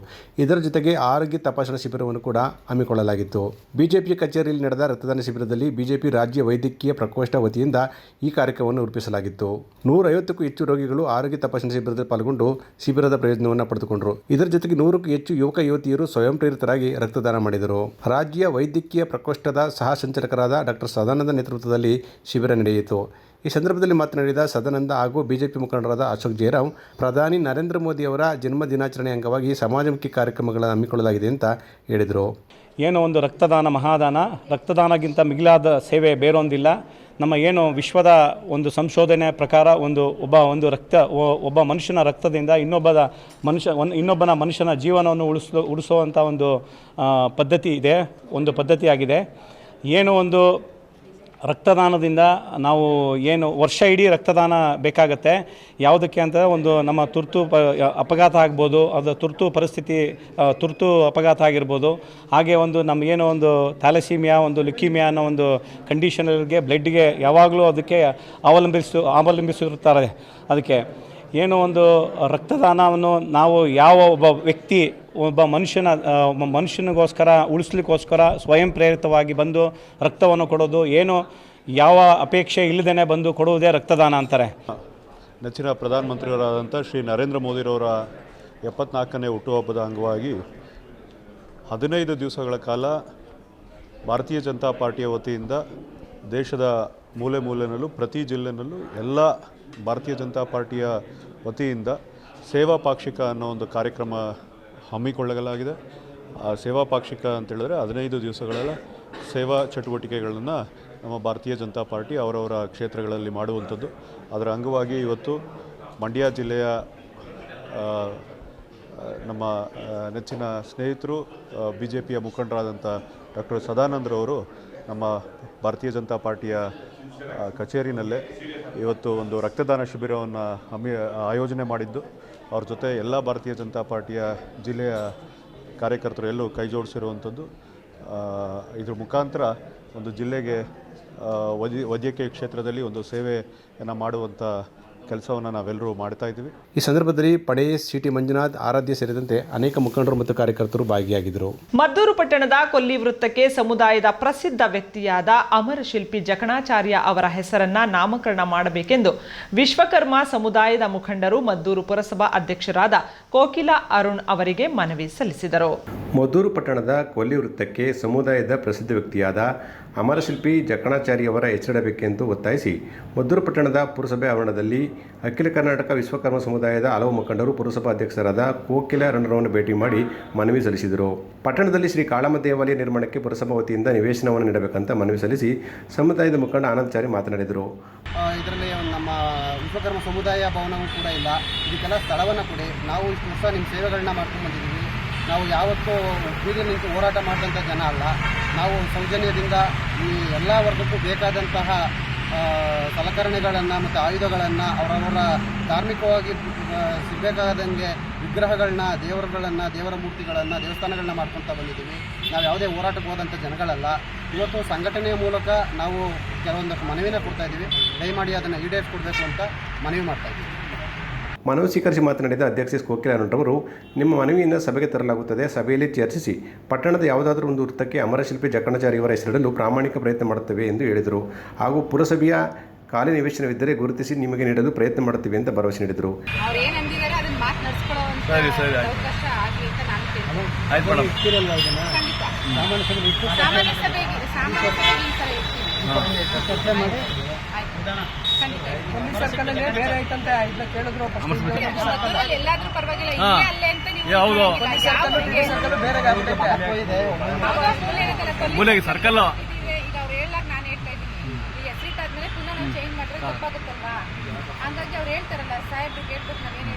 ಇದರ ಜೊತೆಗೆ ಆರೋಗ್ಯ ತಪಾಸಣಾ ಶಿಬಿರವನ್ನು ಕೂಡ ಹಮ್ಮಿಕೊಳ್ಳಲಾಗಿತ್ತು. ಬಿಜೆಪಿ ಕಚೇರಿಯಲ್ಲಿ ನಡೆದ ರಕ್ತದಾನ ಶಿಬಿರದಲ್ಲಿ ಬಿಜೆಪಿ ರಾಜ್ಯ ವೈದ್ಯಕೀಯ ಪ್ರಕೋಷ್ಠ ವತಿಯಿಂದ ಈ ಕಾರ್ಯಕ್ರಮವನ್ನು ರೂಪಿಸಲಾಗಿತ್ತು. ನೂರೈವತ್ತಕ್ಕೂ ಹೆಚ್ಚು ರೋಗಿಗಳು ಆರೋಗ್ಯ ತಪಾಸಣಾ ಶಿಬಿರದಲ್ಲಿ ಪಾಲ್ಗೊಂಡು ಶಿಬಿರದ ಪ್ರಯೋಜನವನ್ನು ಪಡೆದುಕೊಂಡರು. ಇದರ ಜೊತೆಗೆ ನೂರಕ್ಕೂ ಹೆಚ್ಚು ಯುವಕ ಯುವತಿಯರು ಸ್ವಯಂ ಪ್ರೇರಿತರಾಗಿ ರಕ್ತದಾನ ಮಾಡಿದರು. ರಾಜ್ಯ ವೈದ್ಯಕೀಯ ಪ್ರಕೋಷ್ಠದ ಸಹ ಸಂಚಾಲಕರಾದ ಡಾಕ್ಟರ್ ಸದಾನಂದ ನೇತೃತ್ವದಲ್ಲಿ ಶಿಬಿರ ನಡೆಯಿತು. ಈ ಸಂದರ್ಭದಲ್ಲಿ ಮಾತನಾಡಿದ ಸದಾನಂದ ಹಾಗೂ ಬಿಜೆಪಿ ಮುಖಂಡರಾದ ಅಶೋಕ್ ಜಯರಾಮ್ ಪ್ರಧಾನಿ ನರೇಂದ್ರ ಮೋದಿ ಅವರ ಜನ್ಮ ದಿನಾಚರಣೆ ಅಂಗವಾಗಿ ಸಮಾಜಮುಖಿ ಕಾರ್ಯಕ್ರಮಗಳನ್ನು ಹಮ್ಮಿಕೊಳ್ಳಲಾಗಿದೆ ಅಂತ ಹೇಳಿದರು. ಏನು ಒಂದು ರಕ್ತದಾನ, ಮಹಾದಾನ? ರಕ್ತದಾನಗಿಂತ ಮಿಗಿಲಾದ ಸೇವೆ ಬೇರೊಂದಿಲ್ಲ. ನಮ್ಮ ಏನು ವಿಶ್ವದ ಒಂದು ಸಂಶೋಧನೆ ಪ್ರಕಾರ ಒಂದು ಒಬ್ಬ ಒಂದು ರಕ್ತ ಒಬ್ಬ ಮನುಷ್ಯನ ರಕ್ತದಿಂದ ಇನ್ನೊಬ್ಬದ ಮನುಷ್ಯ ಒಂದು ಇನ್ನೊಬ್ಬನ ಮನುಷ್ಯನ ಜೀವನವನ್ನು ಉಳಿಸೋ, ಉಳಿಸುವಂಥ ಒಂದು ಪದ್ಧತಿ ಇದೆ, ಒಂದು ಪದ್ಧತಿಯಾಗಿದೆ. ಏನು ಒಂದು ರಕ್ತದಾನದಿಂದ ನಾವು ಏನು ವರ್ಷ ಇಡೀ ರಕ್ತದಾನ ಬೇಕಾಗತ್ತೆ. ಯಾವುದಕ್ಕೆ ಅಂತ ಒಂದು ನಮ್ಮ ತುರ್ತು ಪ, ಅಪಘಾತ ಆಗ್ಬೋದು, ಅದು ತುರ್ತು ಪರಿಸ್ಥಿತಿ ತುರ್ತು ಅಪಘಾತ ಆಗಿರ್ಬೋದು. ಹಾಗೆ ಒಂದು ನಮಗೇನು ಒಂದು ಥ್ಯಾಲಸೀಮಿಯಾ ಒಂದು ಲಿಕ್ಕಿಮಿಯಾ ಅನ್ನೋ ಒಂದು ಕಂಡೀಷನರ್ಗೆ ಬ್ಲಡ್ಗೆ ಯಾವಾಗಲೂ ಅದಕ್ಕೆ ಅವಲಂಬಿಸು, ಅವಲಂಬಿಸಿರುತ್ತಾರೆ. ಅದಕ್ಕೆ ಏನೋ ಒಂದು ರಕ್ತದಾನವನ್ನು ನಾವು ಯಾವ ಒಬ್ಬ ವ್ಯಕ್ತಿ, ಒಬ್ಬ ಮನುಷ್ಯನ ಮನುಷ್ಯನಿಗೋಸ್ಕರ, ಉಳಿಸ್ಲಿಕ್ಕೋಸ್ಕರ ಸ್ವಯಂ ಪ್ರೇರಿತವಾಗಿ ಬಂದು ರಕ್ತವನ್ನು ಕೊಡೋದು, ಏನು ಯಾವ ಅಪೇಕ್ಷೆ ಇಲ್ಲದೇ ಬಂದು ಕೊಡುವುದೇ ರಕ್ತದಾನ ಅಂತಾರೆ. ನೆಚ್ಚಿನ ಪ್ರಧಾನಮಂತ್ರಿಯವರಾದಂಥ ಶ್ರೀ ನರೇಂದ್ರ ಮೋದಿರವರ ಎಪ್ಪತ್ನಾಲ್ಕನೇ ಹುಟ್ಟುಹಬ್ಬದ ಅಂಗವಾಗಿ ಹದಿನೈದು ದಿವಸಗಳ ಕಾಲ ಭಾರತೀಯ ಜನತಾ ಪಾರ್ಟಿಯ ವತಿಯಿಂದ ದೇಶದ ಮೂಲೆ ಮೂಲೆಯಲ್ಲೂ ಪ್ರತಿ ಜಿಲ್ಲೆನಲ್ಲೂ ಎಲ್ಲ ಭಾರತೀಯ ಜನತಾ ಪಾರ್ಟಿಯ ವತಿಯಿಂದ ಸೇವಾ ಪಾಕ್ಷಿಕ ಅನ್ನೋ ಒಂದು ಕಾರ್ಯಕ್ರಮ ಹಮ್ಮಿಕೊಳ್ಳಲಾಗಿದೆ. ಆ ಸೇವಾ ಪಾಕ್ಷಿಕ ಅಂತೇಳಿದ್ರೆ ಹದಿನೈದು ದಿವಸಗಳೆಲ್ಲ ಸೇವಾ ಚಟುವಟಿಕೆಗಳನ್ನು ನಮ್ಮ ಭಾರತೀಯ ಜನತಾ ಪಾರ್ಟಿ ಅವರವರ ಕ್ಷೇತ್ರಗಳಲ್ಲಿ ಮಾಡುವಂಥದ್ದು. ಅದರ ಅಂಗವಾಗಿ ಇವತ್ತು ಮಂಡ್ಯ ಜಿಲ್ಲೆಯ ನಮ್ಮ ನೆಚ್ಚಿನ ಸ್ನೇಹಿತರು ಬಿ ಜೆ ಪಿಯ ಮುಖಂಡರಾದಂಥ ಡಾಕ್ಟರ್ ಸದಾನಂದರವರು ನಮ್ಮ ಭಾರತೀಯ ಜನತಾ ಪಾರ್ಟಿಯ ಕಚೇರಿನಲ್ಲೇ ಇವತ್ತು ಒಂದು ರಕ್ತದಾನ ಶಿಬಿರವನ್ನು ಹಮ್ಮಿ ಆಯೋಜನೆ ಮಾಡಿದ್ದು. ಅವ್ರ ಜೊತೆ ಎಲ್ಲ ಭಾರತೀಯ ಜನತಾ ಪಾರ್ಟಿಯ ಜಿಲ್ಲೆಯ ಕಾರ್ಯಕರ್ತರು ಎಲ್ಲೂ ಕೈ ಜೋಡಿಸಿರುವಂಥದ್ದು. ಇದ್ರ ಮುಖಾಂತರ ಒಂದು ಜಿಲ್ಲೆಗೆ ವೈದ್ಯಕೀಯ ಕ್ಷೇತ್ರದಲ್ಲಿ ಒಂದು ಸೇವೆಯನ್ನು ಮಾಡುವಂಥ ಕೆಲಸವನ್ನು ನಾವೆಲ್ಲರೂ ಮಾಡ್ತಾ ಇದ್ದೀವಿ. ಈ ಸಂದರ್ಭದಲ್ಲಿ ಪಡೆ ಸಿಟಿ ಮಂಜುನಾಥ್ ಆರಾಧ್ಯ ಸೇರಿದಂತೆ ಅನೇಕ ಮುಖಂಡರು ಮತ್ತು ಕಾರ್ಯಕರ್ತರು ಭಾಗಿಯಾಗಿದ್ದರು. ಮದ್ದೂರು ಪಟ್ಟಣದ ಕೊಲ್ಲಿ ವೃತ್ತಕ್ಕೆ ಸಮುದಾಯದ ಪ್ರಸಿದ್ಧ ವ್ಯಕ್ತಿಯಾದ ಅಮರ ಶಿಲ್ಪಿ ಜಕಣಾಚಾರ್ಯ ಅವರ ಹೆಸರನ್ನ ನಾಮಕರಣ ಮಾಡಬೇಕೆಂದು ವಿಶ್ವಕರ್ಮ ಸಮುದಾಯದ ಮುಖಂಡರು ಮದ್ದೂರು ಪುರಸಭಾ ಅಧ್ಯಕ್ಷರಾದ ಕೋಕಿಲಾ ಅರುಣ್ ಅವರಿಗೆ ಮನವಿ ಸಲ್ಲಿಸಿದರು. ಮದ್ದೂರು ಪಟ್ಟಣದ ಕೊಲ್ಲಿ ವೃತ್ತಕ್ಕೆ ಸಮುದಾಯದ ಪ್ರಸಿದ್ಧ ವ್ಯಕ್ತಿಯಾದ ಅಮರಶಿಲ್ಪಿ ಜಕಣಾಚಾರ್ಯವರ ಹೆಸರಿಡಬೇಕೆಂದು ಒತ್ತಾಯಿಸಿ ಮದ್ದೂರು ಪಟ್ಟಣದ ಪುರಸಭೆ ಆವರಣದಲ್ಲಿ ಅಖಿಲ ಕರ್ನಾಟಕ ವಿಶ್ವಕರ್ಮ ಸಮುದಾಯದ ಹಲವು ಮುಖಂಡರು ಪುರಸಭಾ ಅಧ್ಯಕ್ಷರಾದ ಕೋಕಿಲ ರಣರವನ್ನು ಭೇಟಿ ಮಾಡಿ ಮನವಿ ಸಲ್ಲಿಸಿದರು. ಪಟ್ಟಣದಲ್ಲಿ ಶ್ರೀ ಕಾಳಮ್ಮ ದೇವಾಲಯ ನಿರ್ಮಾಣಕ್ಕೆ ಪುರಸಭಾ ವತಿಯಿಂದ ನಿವೇಶನವನ್ನು ನೀಡಬೇಕಂತ ಮನವಿ ಸಲ್ಲಿಸಿ ಸಮುದಾಯದ ಮುಖಂಡ ಆನಂದಚಾರಿ ಮಾತನಾಡಿದರು. ಇದರಲ್ಲಿ ನಮ್ಮ ವಿಶ್ವಕರ್ಮ ಸಮುದಾಯ ಭವನವೂ ಕೂಡ ಇಲ್ಲ. ಇದಕ್ಕೆಲ್ಲ ಸ್ಥಳವನ್ನು ಕೊಡಿ. ನಾವು ಇಷ್ಟು ನಿಮ್ಮ ಸೇವೆಗಳನ್ನ ಮಾಡ್ಕೊಂಡು ಬಂದಿದ್ದೀವಿ. ನಾವು ಯಾವತ್ತೂ ಬೀದಿ ನಿಂತು ಹೋರಾಟ ಮಾಡಿದಂಥ ಜನ ಅಲ್ಲ. ನಾವು ಸೌಜನ್ಯದಿಂದ ಈ ಎಲ್ಲ ವರ್ಗಕ್ಕೂ ಬೇಕಾದಂತಹ ಸಲಕರಣೆಗಳನ್ನು ಮತ್ತು ಆಯುಧಗಳನ್ನು ಅವರವರ ಧಾರ್ಮಿಕವಾಗಿ ಸಿಗಬೇಕಾದಂಗೆ ವಿಗ್ರಹಗಳನ್ನ, ದೇವರುಗಳನ್ನು, ದೇವರ ಮೂರ್ತಿಗಳನ್ನು, ದೇವಸ್ಥಾನಗಳನ್ನ ಮಾಡ್ಕೊತಾ ಬಂದಿದ್ದೀವಿ. ನಾವು ಯಾವುದೇ ಹೋರಾಟಕ್ಕೆ ಹೋದಂಥ ಜನಗಳಲ್ಲ. ಇವತ್ತು ಸಂಘಟನೆಯ ಮೂಲಕ ನಾವು ಕೆಲವೊಂದಷ್ಟು ಮನವಿನ ಕೊಡ್ತಾ ಇದ್ದೀವಿ. ದಯಮಾಡಿ ಅದನ್ನು ಈಡೇರಿಸ್ಕೊಡ್ಬೇಕು ಅಂತ ಮನವಿ ಮಾಡ್ತಾ ಇದ್ದೀವಿ. ಮನವಿ ಸ್ವೀಕರಿಸಿ ಮಾತನಾಡಿದ ಅಧ್ಯಕ್ಷ ಕೋಕಿಲ ಅರುಣರವರು ನಿಮ್ಮ ಮನವಿಯಿಂದ ಸಭೆಗೆ ತರಲಾಗುತ್ತದೆ ಸಭೆಯಲ್ಲಿ ಚರ್ಚಿಸಿ ಪಟ್ಟಣದ ಯಾವುದಾದರೂ ಒಂದು ವೃತ್ತಕ್ಕೆ ಅಮರಶಿಲ್ಪಿ ಜಕಣಾಚಾರ್ಯವರ ಹೆಸರಿಡಲು ಪ್ರಾಮಾಣಿಕ ಪ್ರಯತ್ನ ಮಾಡುತ್ತೇವೆ ಎಂದು ಹೇಳಿದರು. ಹಾಗೂ ಪುರಸಭೆಯ ಖಾಲಿ ನಿವೇಶನವಿದ್ದರೆ ಗುರುತಿಸಿ ನಿಮಗೆ ನೀಡಲು ಪ್ರಯತ್ನ ಮಾಡುತ್ತೇವೆ ಅಂತ ಭರವಸೆ ನೀಡಿದರು. ಅವ್ರು ಏನ್ ಅಂದಿದ್ದಾರೆ ಅದನ್ನ ಮಾತು ನಡ್ಸ್ಕೊಳ್ಳೋ ಅವಕಾಶ ಆಗ್ಲಿ ಅಂತ ನಾನು ಕೇಳ್ತೀನಿ. ಖಂಡಿತ. ಸಾಮಾನ್ಯ ಎಲ್ಲಾದ್ರೂ ಪರವಾಗಿಲ್ಲ. ಇಲ್ಲೇ ಅಲ್ಲೇ ಅಂತ ನೀವು ಯಾವ ಸರ್ಕಲ್ ಈಗ ಅವ್ರು ಹೇಳಕ್ ನಾನು ಹೇಳ್ತಾ ಇದ್ದೀನಿ. ಪುನಃ ನಾವು ಚೇಂಜ್ ಮಾಡಿದ್ರೆ ತಪ್ಪಾಗುತ್ತಲ್ವಾ? ಹಂಗಾಗಿ ಅವ್ರು ಹೇಳ್ತಾರಲ್ಲ ಸಾಹೇಬ್ರಿಗೆ ಹೇಳ್ಬೇಕು ನಾವೇನು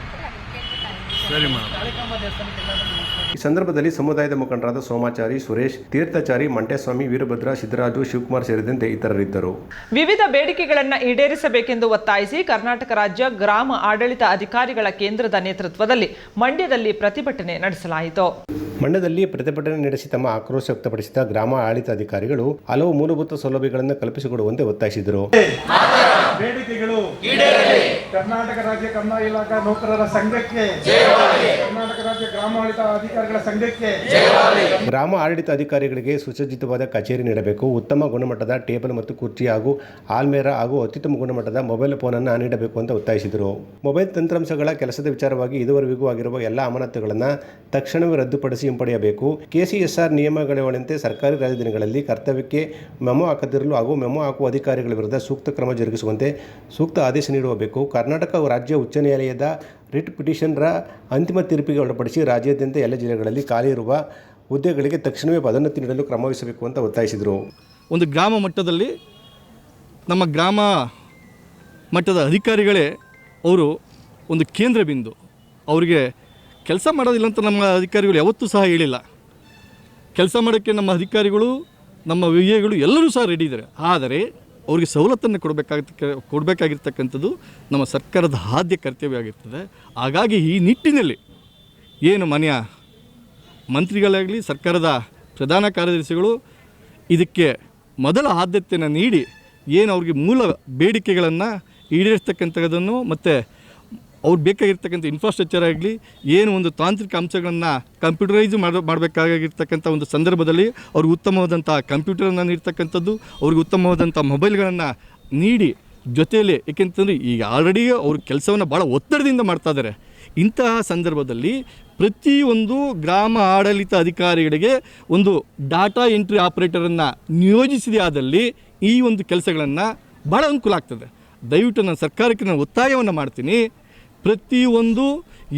ಅದನ್ನ ಈ ಸಂದರ್ಭದಲ್ಲಿ ಸಮುದಾಯದ ಮುಖಂಡರಾದ ಸೋಮಾಚಾರಿ ಸುರೇಶ್ ತೀರ್ಥಚಾರಿ ಮಂಟೇಸ್ವಾಮಿ ವೀರಭದ್ರ ಸಿದ್ದರಾಜು ಶಿವಕುಮಾರ್ ಸೇರಿದಂತೆ ಇತರರಿದ್ದರು. ವಿವಿಧ ಬೇಡಿಕೆಗಳನ್ನು ಈಡೇರಿಸಬೇಕೆಂದು ಒತ್ತಾಯಿಸಿ ಕರ್ನಾಟಕ ರಾಜ್ಯ ಗ್ರಾಮ ಆಡಳಿತ ಅಧಿಕಾರಿಗಳ ಕೇಂದ್ರದ ನೇತೃತ್ವದಲ್ಲಿ ಮಂಡ್ಯದಲ್ಲಿ ಪ್ರತಿಭಟನೆ ನಡೆಸಲಾಯಿತು. ಮಂಡ್ಯದಲ್ಲಿ ಪ್ರತಿಭಟನೆ ನಡೆಸಿ ತಮ್ಮ ಆಕ್ರೋಶ ವ್ಯಕ್ತಪಡಿಸಿದ ಗ್ರಾಮ ಆಡಳಿತ ಅಧಿಕಾರಿಗಳು ಹಲವು ಮೂಲಭೂತ ಸೌಲಭ್ಯಗಳನ್ನು ಕಲ್ಪಿಸಿಕೊಡುವಂತೆ ಒತ್ತಾಯಿಸಿದರು. ಬೇಡಿಕೆಗಳು ಕರ್ನಾಟಕ ರಾಜ್ಯ ಕಂದಾಯ ಇಲಾಖಾ ನೌಕರರ ಸಂಘಕ್ಕೆ ಕರ್ನಾಟಕ ರಾಜ್ಯ ಗ್ರಾಮಾಡಳಿತ ಅಧಿಕಾರಿಗಳ ಸಂಘಕ್ಕೆ ಗ್ರಾಮ ಆಡಳಿತ ಅಧಿಕಾರಿಗಳಿಗೆ ಸುಸಜ್ಜಿತವಾದ ಕಚೇರಿ ನೀಡಬೇಕು. ಉತ್ತಮ ಗುಣಮಟ್ಟದ ಟೇಬಲ್ ಮತ್ತು ಕುರ್ಚಿ ಹಾಗೂ ಆಲ್ಮೇರ ಹಾಗೂ ಅತ್ಯುತ್ತಮ ಗುಣಮಟ್ಟದ ಮೊಬೈಲ್ ಫೋನನ್ನು ನೀಡಬೇಕು ಅಂತ ಒತ್ತಾಯಿಸಿದರು. ಮೊಬೈಲ್ ತಂತ್ರಾಂಶಗಳ ಕೆಲಸದ ವಿಚಾರವಾಗಿ ಇದುವರೆಗೂ ಆಗಿರುವ ಎಲ್ಲ ಅಮಾನತುಗಳನ್ನು ತಕ್ಷಣವೇ ರದ್ದುಪಡಿಸಿ ಹಿಂಪಡೆಯಬೇಕು. ಕೆಸಿಎಸ್ಆರ್ ನಿಯಮಗಳಂತೆ ಸರ್ಕಾರಿ ರಾಜಧಾನಿಗಳಲ್ಲಿ ಕರ್ತವ್ಯಕ್ಕೆ ಮೆಮೊ ಹಾಕದಿರಲು ಹಾಗೂ ಮೆಮೊ ಹಾಕುವ ಅಧಿಕಾರಿಗಳ ವಿರುದ್ಧ ಸೂಕ್ತ ಕ್ರಮ ಜರುಗಿಸುವಂತೆ ಸೂಕ್ತ ಆದೇಶ ನೀಡಬೇಕು. ಕರ್ನಾಟಕ ರಾಜ್ಯ ಉಚ್ಚ ನ್ಯಾಯಾಲಯದ ರಿಟ್ ಪಿಟಿಷನ್ರ ಅಂತಿಮ ತೀರ್ಪಿಗೆ ಒಳಪಡಿಸಿ ರಾಜ್ಯಾದ್ಯಂತ ಎಲ್ಲ ಜಿಲ್ಲೆಗಳಲ್ಲಿ ಖಾಲಿ ಇರುವ ಹುದ್ದೆಗಳಿಗೆ ತಕ್ಷಣವೇ ಪದೋನ್ನತಿ ನೀಡಲು ಕ್ರಮವಹಿಸಬೇಕು ಅಂತ ಒತ್ತಾಯಿಸಿದರು. ಒಂದು ಗ್ರಾಮ ಮಟ್ಟದಲ್ಲಿ ನಮ್ಮ ಗ್ರಾಮ ಮಟ್ಟದ ಅಧಿಕಾರಿಗಳೇ ಅವರು ಒಂದು ಕೇಂದ್ರ ಬಿಂದು. ಅವರಿಗೆ ಕೆಲಸ ಮಾಡೋದಿಲ್ಲ ಅಂತ ನಮ್ಮ ಅಧಿಕಾರಿಗಳು ಯಾವತ್ತೂ ಸಹ ಹೇಳಿಲ್ಲ. ಕೆಲಸ ಮಾಡೋಕ್ಕೆ ನಮ್ಮ ಅಧಿಕಾರಿಗಳು, ನಮ್ಮ ವಿಜಯಗಳು ಎಲ್ಲರೂ ಸಹ ರೆಡಿ ಇದ್ದಾರೆ. ಆದರೆ ಅವರಿಗೆ ಸವಲತ್ತನ್ನು ಕೊಡಬೇಕಾಗಿರ್ತಕ್ಕ ಕೊಡಬೇಕಾಗಿರ್ತಕ್ಕಂಥದ್ದು ನಮ್ಮ ಸರ್ಕಾರದ ಆದ್ಯ ಕರ್ತವ್ಯ ಆಗಿರ್ತದೆ. ಹಾಗಾಗಿ ಈ ನಿಟ್ಟಿನಲ್ಲಿ ಏನು ಮನೆಯ ಮಂತ್ರಿಗಳಾಗಲಿ, ಸರ್ಕಾರದ ಪ್ರಧಾನ ಕಾರ್ಯದರ್ಶಿಗಳು ಇದಕ್ಕೆ ಮೊದಲ ಆದ್ಯತೆಯನ್ನು ನೀಡಿ ಏನು ಅವ್ರಿಗೆ ಮೂಲ ಬೇಡಿಕೆಗಳನ್ನು ಈಡೇರಿಸ್ತಕ್ಕಂಥದ್ದನ್ನು ಮತ್ತು ಅವ್ರು ಬೇಕಾಗಿರ್ತಕ್ಕಂಥ ಇನ್ಫ್ರಾಸ್ಟ್ರಕ್ಚರ್ ಆಗಲಿ, ಏನು ಒಂದು ತಾಂತ್ರಿಕ ಅಂಶಗಳನ್ನು ಕಂಪ್ಯೂಟರೈಸ್ ಮಾಡ, ಮಾಡಬೇಕಾಗಿರ್ತಕ್ಕಂಥ ಒಂದು ಸಂದರ್ಭದಲ್ಲಿ ಅವ್ರಿಗೆ ಉತ್ತಮವಾದಂಥ ಕಂಪ್ಯೂಟರನ್ನು ನೀಡ್ತಕ್ಕಂಥದ್ದು, ಅವ್ರಿಗೆ ಉತ್ತಮವಾದಂಥ ಮೊಬೈಲ್ಗಳನ್ನು ನೀಡಿ ಜೊತೆಯಲ್ಲಿ, ಏಕೆಂತಂದರೆ ಈಗ ಆಲ್ರೆಡಿ ಅವ್ರ ಕೆಲಸವನ್ನು ಭಾಳ ಒತ್ತಡದಿಂದ ಮಾಡ್ತಾ ಇದ್ದಾರೆ ಇಂತಹ ಸಂದರ್ಭದಲ್ಲಿ ಪ್ರತಿಯೊಂದು ಗ್ರಾಮ ಆಡಳಿತ ಅಧಿಕಾರಿಗಳಿಗೆ ಒಂದು ಡಾಟಾ ಎಂಟ್ರಿ ಆಪರೇಟರನ್ನು ನಿಯೋಜಿಸಿದೆ ಆದಲ್ಲಿ ಈ ಒಂದು ಕೆಲಸಗಳನ್ನು ಭಾಳ ಅನುಕೂಲ ಆಗ್ತದೆ. ದಯವಿಟ್ಟು ನಾನು ಸರ್ಕಾರಕ್ಕೆ ನಾನು ಒತ್ತಾಯವನ್ನು ಮಾಡ್ತೀನಿ. ಪ್ರತಿಯೊಂದು